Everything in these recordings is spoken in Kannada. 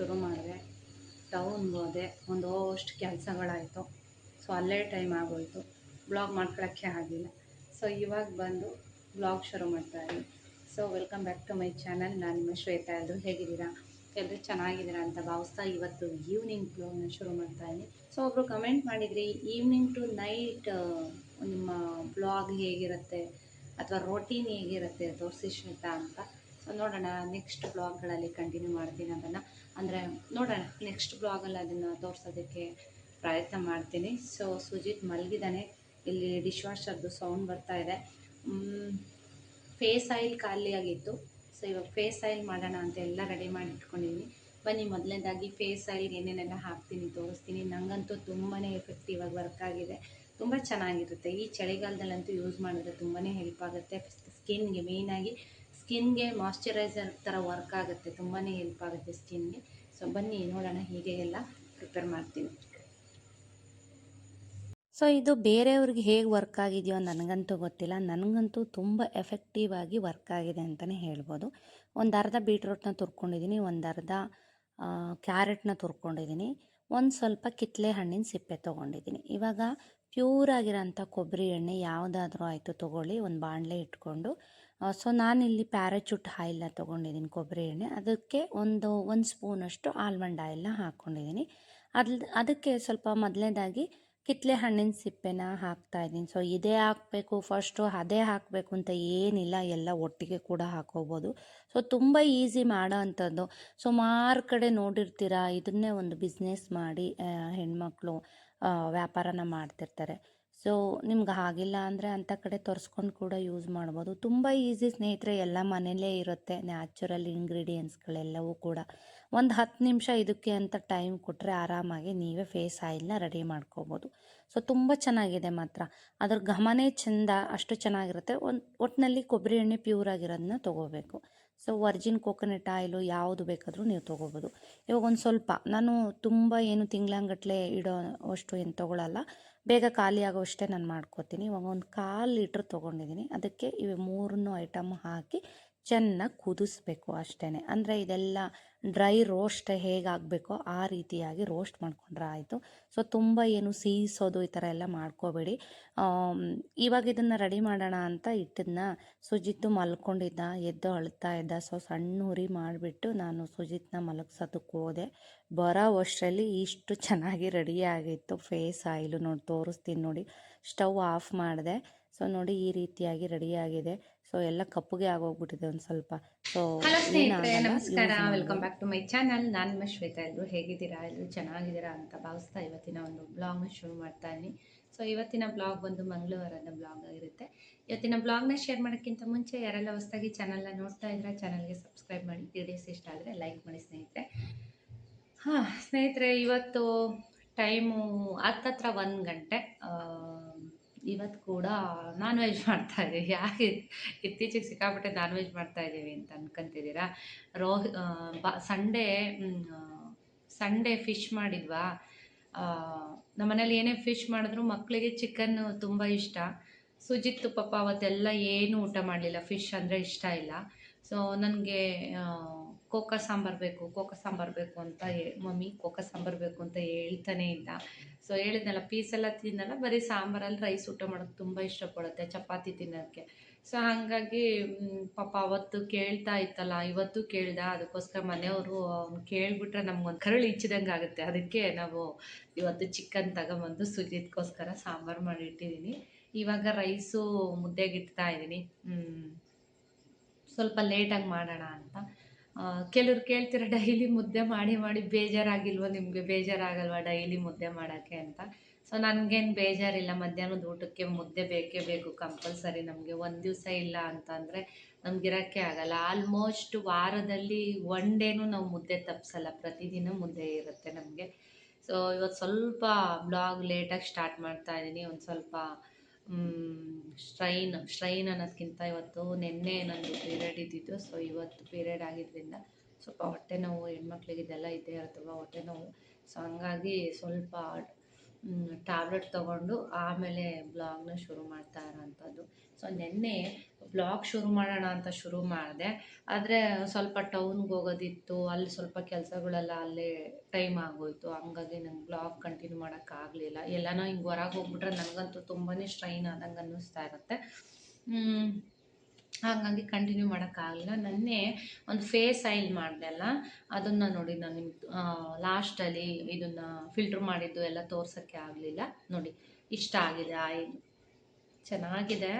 ಶುರು ಮಾಡಿದೆ. ಟೌನ್ಗೆ ಹೋದೆ. ಒಂದಷ್ಟು ಕೆಲಸಗಳಾಯಿತು. ಸೊ ಅಲ್ಲೇ ಟೈಮ್ ಆಗೋಯಿತು. ಬ್ಲಾಗ್ ಮಾಡ್ಕೊಳ್ಳೋಕ್ಕೆ ಆಗಿಲ್ಲ. ಸೊ ಇವಾಗ ಬಂದು ಬ್ಲಾಗ್ ಶುರು ಮಾಡ್ತಾ ಇದ್ದೀನಿ. So welcome back to my channel ನಾನು ನಿಮ್ಮ ಶ್ವೇತಾ. ಎಲ್ಲರೂ ಹೇಗಿದ್ದೀರಾ? ಎಲ್ಲರೂ ಚೆನ್ನಾಗಿದ್ದೀರಾ ಅಂತ ಭಾವಿಸ್ತಾ ಇವತ್ತು ಈವ್ನಿಂಗ್ ಬ್ಲಾಗ್ನ ಶುರು ಮಾಡ್ತಾ ಇದ್ದೀನಿ. ಸೊ ಒಬ್ಬರು ಕಮೆಂಟ್ ಮಾಡಿದ್ರಿ ಈವ್ನಿಂಗ್ ಟು ನೈಟ್ ನಿಮ್ಮ ಬ್ಲಾಗ್ ಹೇಗಿರುತ್ತೆ? ಅಥವಾ ರೋಟೀನ್ ಹೇಗಿರುತ್ತೆ? ತೋರಿಸಿ ಶ್ವೇತಾ ಅಂತ. ನೋಡೋಣ ನೆಕ್ಸ್ಟ್ ಬ್ಲಾಗ್ಗಳಲ್ಲಿ ಕಂಟಿನ್ಯೂ ಮಾಡ್ತೀನಿ ಅದನ್ನು. ಅಂದರೆ, ನೋಡೋಣ ನೆಕ್ಸ್ಟ್ ಬ್ಲಾಗಲ್ಲಿ ಅದನ್ನು ತೋರಿಸೋದಕ್ಕೆ ಪ್ರಯತ್ನ ಮಾಡ್ತೀನಿ. ಸೊ ಸುಜಿತ್ ಮಲಗಿದ್ದಾನೆ. ಇಲ್ಲಿ ಡಿಶ್ ವಾಷರ್ದು ಸೌಂಡ್ ಬರ್ತಾ ಇದೆ. ಫೇಸ್ ಆಯಿಲ್ ಖಾಲಿಯಾಗಿತ್ತು. ಸೊ ಇವಾಗ ಫೇಸ್ ಆಯಿಲ್ ಮಾಡೋಣ ಅಂತ ಎಲ್ಲ ರೆಡಿ ಮಾಡಿ ಇಟ್ಕೊಂಡಿದ್ದೀನಿ ಬನ್ನಿ, ಮೊದಲನೇದಾಗಿ ಫೇಸ್ ಆಯಿಲ್ಗೆ ಏನೇನೆಲ್ಲ ಹಾಕ್ತೀನಿ, ತೋರಿಸ್ತೀನಿ. ನನಗಂತೂ ತುಂಬಾ ಎಫೆಕ್ಟಿವ್ ಆಗಿ ವರ್ಕ್ ಆಗಿದೆ. ತುಂಬ ಚೆನ್ನಾಗಿರುತ್ತೆ. ಈ ಚಳಿಗಾಲದಲ್ಲಂತೂ ಯೂಸ್ ಮಾಡಿದ್ರೆ ತುಂಬಾ ಹೆಲ್ಪ್ ಆಗುತ್ತೆ. ಸ್ಕಿನ್ಗೆ ಮೇಯ್ನಾಗಿ ಸ್ಕಿನ್ಗೆ ಮಾಯ್ಶ್ಚರೈಸರ್ ಥರ ವರ್ಕ್ ಆಗುತ್ತೆ ತುಂಬಾ ಹೆಲ್ಪ್ ಆಗುತ್ತೆ ಸ್ಕಿನ್ಗೆ. ಸೊ ಬನ್ನಿ, ನೋಡೋಣ ಹೀಗೆ ಎಲ್ಲ ಪ್ರಿಪೇರ್ ಮಾಡ್ತೀನಿ ಸೊ ಇದು ಬೇರೆಯವ್ರಿಗೆ ಹೇಗೆ ವರ್ಕ್ ಆಗಿದೆಯೋ ನನಗಂತೂ ಗೊತ್ತಿಲ್ಲ. ನನಗಂತೂ ತುಂಬ ಎಫೆಕ್ಟಿವ್ ಆಗಿ ವರ್ಕ್ ಆಗಿದೆ ಅಂತಲೇ ಹೇಳ್ಬೋದು. ಒಂದು ಅರ್ಧ ಬೀಟ್ರೂಟ್ನ ತುರ್ಕೊಂಡಿದ್ದೀನಿ ಒಂದು ಅರ್ಧ ಕ್ಯಾರೆಟ್ನ ತುರ್ಕೊಂಡಿದ್ದೀನಿ ಒಂದು ಸ್ವಲ್ಪ ಕಿತ್ತಲೆ ಹಣ್ಣಿನ ಸಿಪ್ಪೆ ತೊಗೊಂಡಿದ್ದೀನಿ ಇವಾಗ ಪ್ಯೂರ್ ಆಗಿರೋಂಥ ಕೊಬ್ಬರಿ ಎಣ್ಣೆ ಯಾವುದಾದ್ರೂ ಆಯಿತು ತೊಗೊಳ್ಳಿ, ಒಂದು ಬಾಣಲೆ ಇಟ್ಕೊಂಡು ಸೊ ನಾನಿಲ್ಲಿ ಪ್ಯಾರಾಚೂಟ್ ಆಯಿಲ್ನ ತೊಗೊಂಡಿದ್ದೀನಿ ಕೊಬ್ಬರಿ ಎಣ್ಣೆ. ಅದಕ್ಕೆ ಒಂದು ಒಂದು ಸ್ಪೂನಷ್ಟು ಆಲ್ಮಂಡ್ ಆಯಿಲ್ನ ಹಾಕ್ಕೊಂಡಿದ್ದೀನಿ ಅದು ಅದಕ್ಕೆ ಸ್ವಲ್ಪ ಮೊದಲನೇದಾಗಿ ಕಿತ್ತಲೆ ಹಣ್ಣಿನ ಸಿಪ್ಪೆನ ಹಾಕ್ತಾ ಇದ್ದೀನಿ. ಸೊ ಇದೇ ಹಾಕಬೇಕು ಫಸ್ಟು ಅದೇ ಹಾಕಬೇಕು ಅಂತ ಏನಿಲ್ಲ, ಎಲ್ಲ ಒಟ್ಟಿಗೆ ಕೂಡ ಹಾಕೋಬೋದು. ಸೊ ತುಂಬ ಈಸಿ ಮಾಡೋ ಅಂಥದ್ದು. ಸುಮಾರು ಕಡೆ ನೋಡಿರ್ತೀರ, ಇದನ್ನೇ ಒಂದು ಬಿಸ್ನೆಸ್ ಮಾಡಿ ಹೆಣ್ಮಕ್ಳು ವ್ಯಾಪಾರನ ಮಾಡ್ತಿರ್ತಾರೆ. ಸೊ ನಿಮ್ಗೆ ಆಗಿಲ್ಲ ಅಂದರೆ ಅಂಥ ಕಡೆ ತರಿಸ್ಕೊಂಡು ಕೂಡ ಯೂಸ್ ಮಾಡ್ಬೋದು. ತುಂಬ ಈಸಿ ಸ್ನೇಹಿತರೆ, ಎಲ್ಲ ಮನೆಯಲ್ಲೇ ಇರುತ್ತೆ ನ್ಯಾಚುರಲ್ ಇಂಗ್ರೀಡಿಯೆಂಟ್ಸ್ಗಳೆಲ್ಲವೂ ಕೂಡ. ಒಂದು ಹತ್ತು ನಿಮಿಷ ಇದಕ್ಕೆ ಅಂತ ಟೈಮ್ ಕೊಟ್ಟರೆ ಆರಾಮಾಗಿ ನೀವೇ ಫೇಸ್ ಆಯಿಲ್ನ ರೆಡಿ ಮಾಡ್ಕೋಬೋದು. ಸೊ ತುಂಬ ಚೆನ್ನಾಗಿದೆ ಮಾತ್ರ. ಅದ್ರ ಘಮನೇ ಚೆಂದ, ಅಷ್ಟು ಚೆನ್ನಾಗಿರುತ್ತೆ. ಒಂದು ಒಟ್ಟಿನಲ್ಲಿ ಕೊಬ್ಬರಿ ಎಣ್ಣೆ ಪ್ಯೂರ್ ಆಗಿರೋದನ್ನ ತೊಗೋಬೇಕು. ಸೊ ವರ್ಜಿನ್ ಕೋಕೋನಟ್ ಆಯಿಲು ಯಾವುದು ಬೇಕಾದರೂ ನೀವು ತೊಗೋಬೋದು. ಇವಾಗ ಒಂದು ಸ್ವಲ್ಪ, ನಾನು ತುಂಬ ಏನು ತಿಂಗಳಂಗಟ್ಲೆ ಇಡೋ ಅಷ್ಟು ಏನು ತೊಗೊಳಲ್ಲ. ಬೇಗ ಖಾಲಿ ಆಗೋವಷ್ಟೇ ನಾನು ಮಾಡ್ಕೋತೀನಿ. ಇವಾಗ ಒಂದು ಕಾಲು ಲೀಟ್ರ್ ತೊಗೊಂಡಿದ್ದೀನಿ ಅದಕ್ಕೆ ಇವು ಮೂರನ್ನು ಐಟಮ್ ಹಾಕಿ ಚೆನ್ನಾಗಿ ಕುದಿಸ್ಬೇಕು ಅಷ್ಟೇ ಅಂದರೆ ಇದೆಲ್ಲ ಡ್ರೈ ರೋಸ್ಟ್ ಹೇಗಾಗಬೇಕೋ ಆ ರೀತಿಯಾಗಿ ರೋಸ್ಟ್ ಮಾಡ್ಕೊಂಡ್ರೆ ಆಯಿತು. ಸೊ, ತುಂಬ ಏನು ಸೀಸೋದು ಈ ಥರ ಎಲ್ಲ ಮಾಡ್ಕೋಬೇಡಿ. ಇವಾಗ ಇದನ್ನು ರೆಡಿ ಮಾಡೋಣ ಅಂತ ಇಟ್ಟದನ್ನ ಸುಜಿತ್ತು ಮಲ್ಕೊಂಡಿದ್ದ, ಎದ್ದು ಅಳ್ತಾ ಇದ್ದ. ಸೊ, ಸಣ್ಣ ಉರಿ ಮಾಡಿಬಿಟ್ಟು ನಾನು ಸುಜಿತ್ನ ಮಲಗಿಸೋದಕ್ಕೆ ಹೋದೆ. ಬರೋ ವರ್ಷದಲ್ಲಿ ಇಷ್ಟು ಚೆನ್ನಾಗಿ ರೆಡಿ ಆಗಿತ್ತು. ಫೇಸ್ ಆಯಿಲು ನೋಡಿ, ತೋರಿಸ್ತೀನಿ ನೋಡಿ. ಸ್ಟವ್ ಆಫ್ ಮಾಡಿದೆ. ಸೊ, ನೋಡಿ ಈ ರೀತಿಯಾಗಿ ರೆಡಿಯಾಗಿದೆ ಸೊ ಎಲ್ಲ ಕಪ್ಪಗೆ ಆಗೋಗ್ಬಿಟ್ಟಿದೆ ಒಂದು ಸ್ವಲ್ಪ. ಸೊ ಹಲೋ ಸ್ನೇಹಿತರೆ ನಮಸ್ಕಾರ. Welcome back to my channel ನಾನು ನಿಮ್ಮ ಶ್ವೇತಾ. ಎಲ್ಲರೂ ಹೇಗಿದ್ದೀರಾ? ಎಲ್ಲರೂ ಚೆನ್ನಾಗಿದ್ದೀರಾ ಅಂತ ಭಾವಿಸ್ತಾ ಇವತ್ತಿನ ಒಂದು ಬ್ಲಾಗ್ನ ಶುರು ಮಾಡ್ತಾ ಇದ್ದೀನಿ. ಸೊ ಇವತ್ತಿನ ಬ್ಲಾಗ್ ಬಂದು ಮಂಗಳವಾರದ ಬ್ಲಾಗ್ ಆಗಿರುತ್ತೆ. ಇವತ್ತಿನ ಬ್ಲಾಗ್ನ ಶೇರ್ ಮಾಡೋಕ್ಕಿಂತ ಮುಂಚೆ ಯಾರೆಲ್ಲ ಹೊಸದಾಗಿ ಚಾನಲ್ನ ನೋಡ್ತಾ ಇದ್ರೆ ಚಾನಲ್ಗೆ ಸಬ್ಸ್ಕ್ರೈಬ್ ಮಾಡಿ. ವಿಡಿಯೋಸ್ ಇಷ್ಟ ಆದರೆ ಲೈಕ್ ಮಾಡಿ ಸ್ನೇಹಿತರೆ. ಹಾಂ ಸ್ನೇಹಿತರೆ ಇವತ್ತು ಟೈಮು ಹತ್ತತ್ರ ಒಂದು ಗಂಟೆ. ಇವತ್ತು ಕೂಡ ನಾನ್ ವೆಜ್ ಮಾಡ್ತಾ ಇದ್ದೀವಿ. ಯಾಕೆ ಇತ್ತೀಚೆಗೆ ಸಿಕ್ಕಾಪಟ್ಟೆ ನಾನ್ ವೆಜ್ ಮಾಡ್ತಾ ಇದ್ದೀವಿ ಅಂತ ಅನ್ಕೊಂತಿದ್ದೀರಾ? ರೋಹ್ ಸಂಡೇ ಸಂಡೇ ಫಿಶ್ ಮಾಡಿದ್ವಾ? ನಮ್ಮ ಮನೇಲಿ ಏನೇ ಫಿಶ್ ಮಾಡಿದ್ರು ಮಕ್ಕಳಿಗೆ ಚಿಕನ್ ತುಂಬ ಇಷ್ಟ. ಸುಜಿತ್ ಪಪ್ಪ ಅವತ್ತೆಲ್ಲ ಏನು ಊಟ ಮಾಡಲಿಲ್ಲ. ಫಿಶ್ ಅಂದರೆ ಇಷ್ಟ ಇಲ್ಲ. ಸೊ ನನಗೆ ಕೋಕ ಸಾಂಬಾರು ಬೇಕು, ಕೋಕ ಸಾಂಬಾರು ಬೇಕು ಅಂತ ಮಮ್ಮಿ ಕೋಕ ಸಾಂಬಾರು ಬೇಕು ಅಂತ ಹೇಳ್ತಾನೆ ಇಲ್ಲ. ಸೊ ಹೇಳಿದ್ನಲ್ಲ ಪೀಸೆಲ್ಲ ತಿನ್ನಲ್ಲ ಬರೀ ಸಾಂಬಾರಲ್ಲಿ ರೈಸ್ ಊಟ ಮಾಡೋದು ತುಂಬ ಇಷ್ಟಪಡುತ್ತೆ, ಚಪಾತಿ ತಿನ್ನೋಕ್ಕೆ. ಸೊ ಹಾಗಾಗಿ ಪಾಪ ಅವತ್ತು ಕೇಳ್ತಾ ಇತ್ತಲ್ಲ, ಇವತ್ತು ಕೇಳ್ದ, ಅದಕ್ಕೋಸ್ಕರ ಮನೆಯವರು ಅವ್ನು ಕೇಳಿಬಿಟ್ರೆ ನಮ್ಗೊಂದು ಕರಳು ಇಚ್ಚಿದಂಗೆ ಆಗುತ್ತೆ. ಅದಕ್ಕೆ ನಾವು ಇವತ್ತು ಚಿಕನ್ ತಗೊಂಬಂದು ಸುಜಿತ್ಗೋಸ್ಕರ ಸಾಂಬಾರು ಮಾಡಿಟ್ಟಿದ್ದೀನಿ ಇವಾಗ ರೈಸು ಮುದ್ದೆಗೆ ಇಡ್ತಾ ಇದ್ದೀನಿ ಸ್ವಲ್ಪ ಲೇಟಾಗಿ ಮಾಡೋಣ ಅಂತ. ಕೆಲವ್ರು ಕೇಳ್ತೀರ ಡೈಲಿ ಮುದ್ದೆ ಮಾಡಿ ಮಾಡಿ ಬೇಜಾರಾಗಿಲ್ವ ನಿಮಗೆ? ಬೇಜಾರಾಗಲ್ವ ಡೈಲಿ ಮುದ್ದೆ ಮಾಡೋಕ್ಕೆ ಅಂತ? ಸೊ ನನಗೇನು ಬೇಜಾರಿಲ್ಲ. ಮಧ್ಯಾಹ್ನದ ಊಟಕ್ಕೆ ಮುದ್ದೆ ಬೇಕೇ ಬೇಕು ಕಂಪಲ್ಸರಿ. ನಮಗೆ ಒಂದು ದಿವಸ ಇಲ್ಲ ಅಂತಂದರೆ ನಮಗಿರೋಕ್ಕೆ ಆಗಲ್ಲ. ಆಲ್ಮೋಸ್ಟ್ ವಾರದಲ್ಲಿ ಒನ್ ಡೇನೂ ನಾವು ಮುದ್ದೆ ತಪ್ಪಿಸಲ್ಲ ಪ್ರತಿದಿನ ಮುದ್ದೆ ಇರುತ್ತೆ ನಮಗೆ. ಸೊ ಇವತ್ತು ಸ್ವಲ್ಪ ಬ್ಲಾಗ್ ಲೇಟಾಗಿ ಸ್ಟಾರ್ಟ್ ಮಾಡ್ತಾ ಇದ್ದೀನಿ ಒಂದು ಸ್ವಲ್ಪ ಸ್ಟ್ರೈನ್ ಸ್ಟ್ರೈನ್ ಅನ್ನೋದಕ್ಕಿಂತ ಇವತ್ತು ನಿನ್ನೆ ನಂದು ಪೀರಿಯಡ್ ಇದ್ದಿದ್ದು. ಸೊ ಇವತ್ತು ಪೀರಿಯಡ್ ಆಗಿದ್ದರಿಂದ ಸ್ವಲ್ಪ ಹೊಟ್ಟೆ ನೋವು, ಹೆಣ್ಮಕ್ಳಿಗೆ ಇದೆಲ್ಲ ಇದ್ದೇ ಇರ್ತವೆ ಹೊಟ್ಟೆ ನೋವು. ಸೊ ಹಂಗಾಗಿ ಸ್ವಲ್ಪ ಟ್ಯಾಬ್ಲೆಟ್ ತೊಗೊಂಡು ಆಮೇಲೆ ಬ್ಲಾಗ್ನ ಶುರು ಮಾಡ್ತಾ ಇರೋಂಥದ್ದು. ಸೊ ನೆನ್ನೆ ಬ್ಲಾಗ್ ಶುರು ಮಾಡೋಣ ಅಂತ ಶುರು ಮಾಡಿದೆ. ಆದರೆ ಸ್ವಲ್ಪ ಟೌನ್ಗೆ ಹೋಗೋದಿತ್ತು, ಅಲ್ಲಿ ಸ್ವಲ್ಪ ಕೆಲಸಗಳೆಲ್ಲ ಅಲ್ಲೇ ಟೈಮ್ ಆಗೋಯ್ತು. ಹಂಗಾಗಿ ನಂಗೆ ಬ್ಲಾಗ್ ಕಂಟಿನ್ಯೂ ಮಾಡೋಕ್ಕಾಗಲಿಲ್ಲ ಎಲ್ಲನೋ ಹಿಂಗೆ ಹೊರಗೆ ಹೋಗ್ಬಿಟ್ರೆ ನನಗಂತೂ ತುಂಬಾ ಸ್ಟ್ರೈನ್ ಆದಂಗೆ ಅನ್ನಿಸ್ತಾ ಇರುತ್ತೆ. ಹಾಗಾಗಿ ಕಂಟಿನ್ಯೂ ಮಾಡೋಕ್ಕಾಗಲಿಲ್ಲ ನನ್ನೆ ಒಂದು ಫೇಸ್ ಆಯಿಲ್ ಮಾಡಿದೆ ಅಲ್ಲ, ಅದನ್ನು ನೋಡಿ ನಾನು ನಿಮ್ಗೆ ಲಾಸ್ಟಲ್ಲಿ ಇದನ್ನು ಫಿಲ್ಟ್ರ್ ಮಾಡಿದ್ದು ಎಲ್ಲ ತೋರ್ಸೋಕ್ಕೆ ಆಗಲಿಲ್ಲ. ನೋಡಿ, ಇಷ್ಟ ಆಗಿದೆ ಆಯಿಲ್ ಚೆನ್ನಾಗಿದೆ.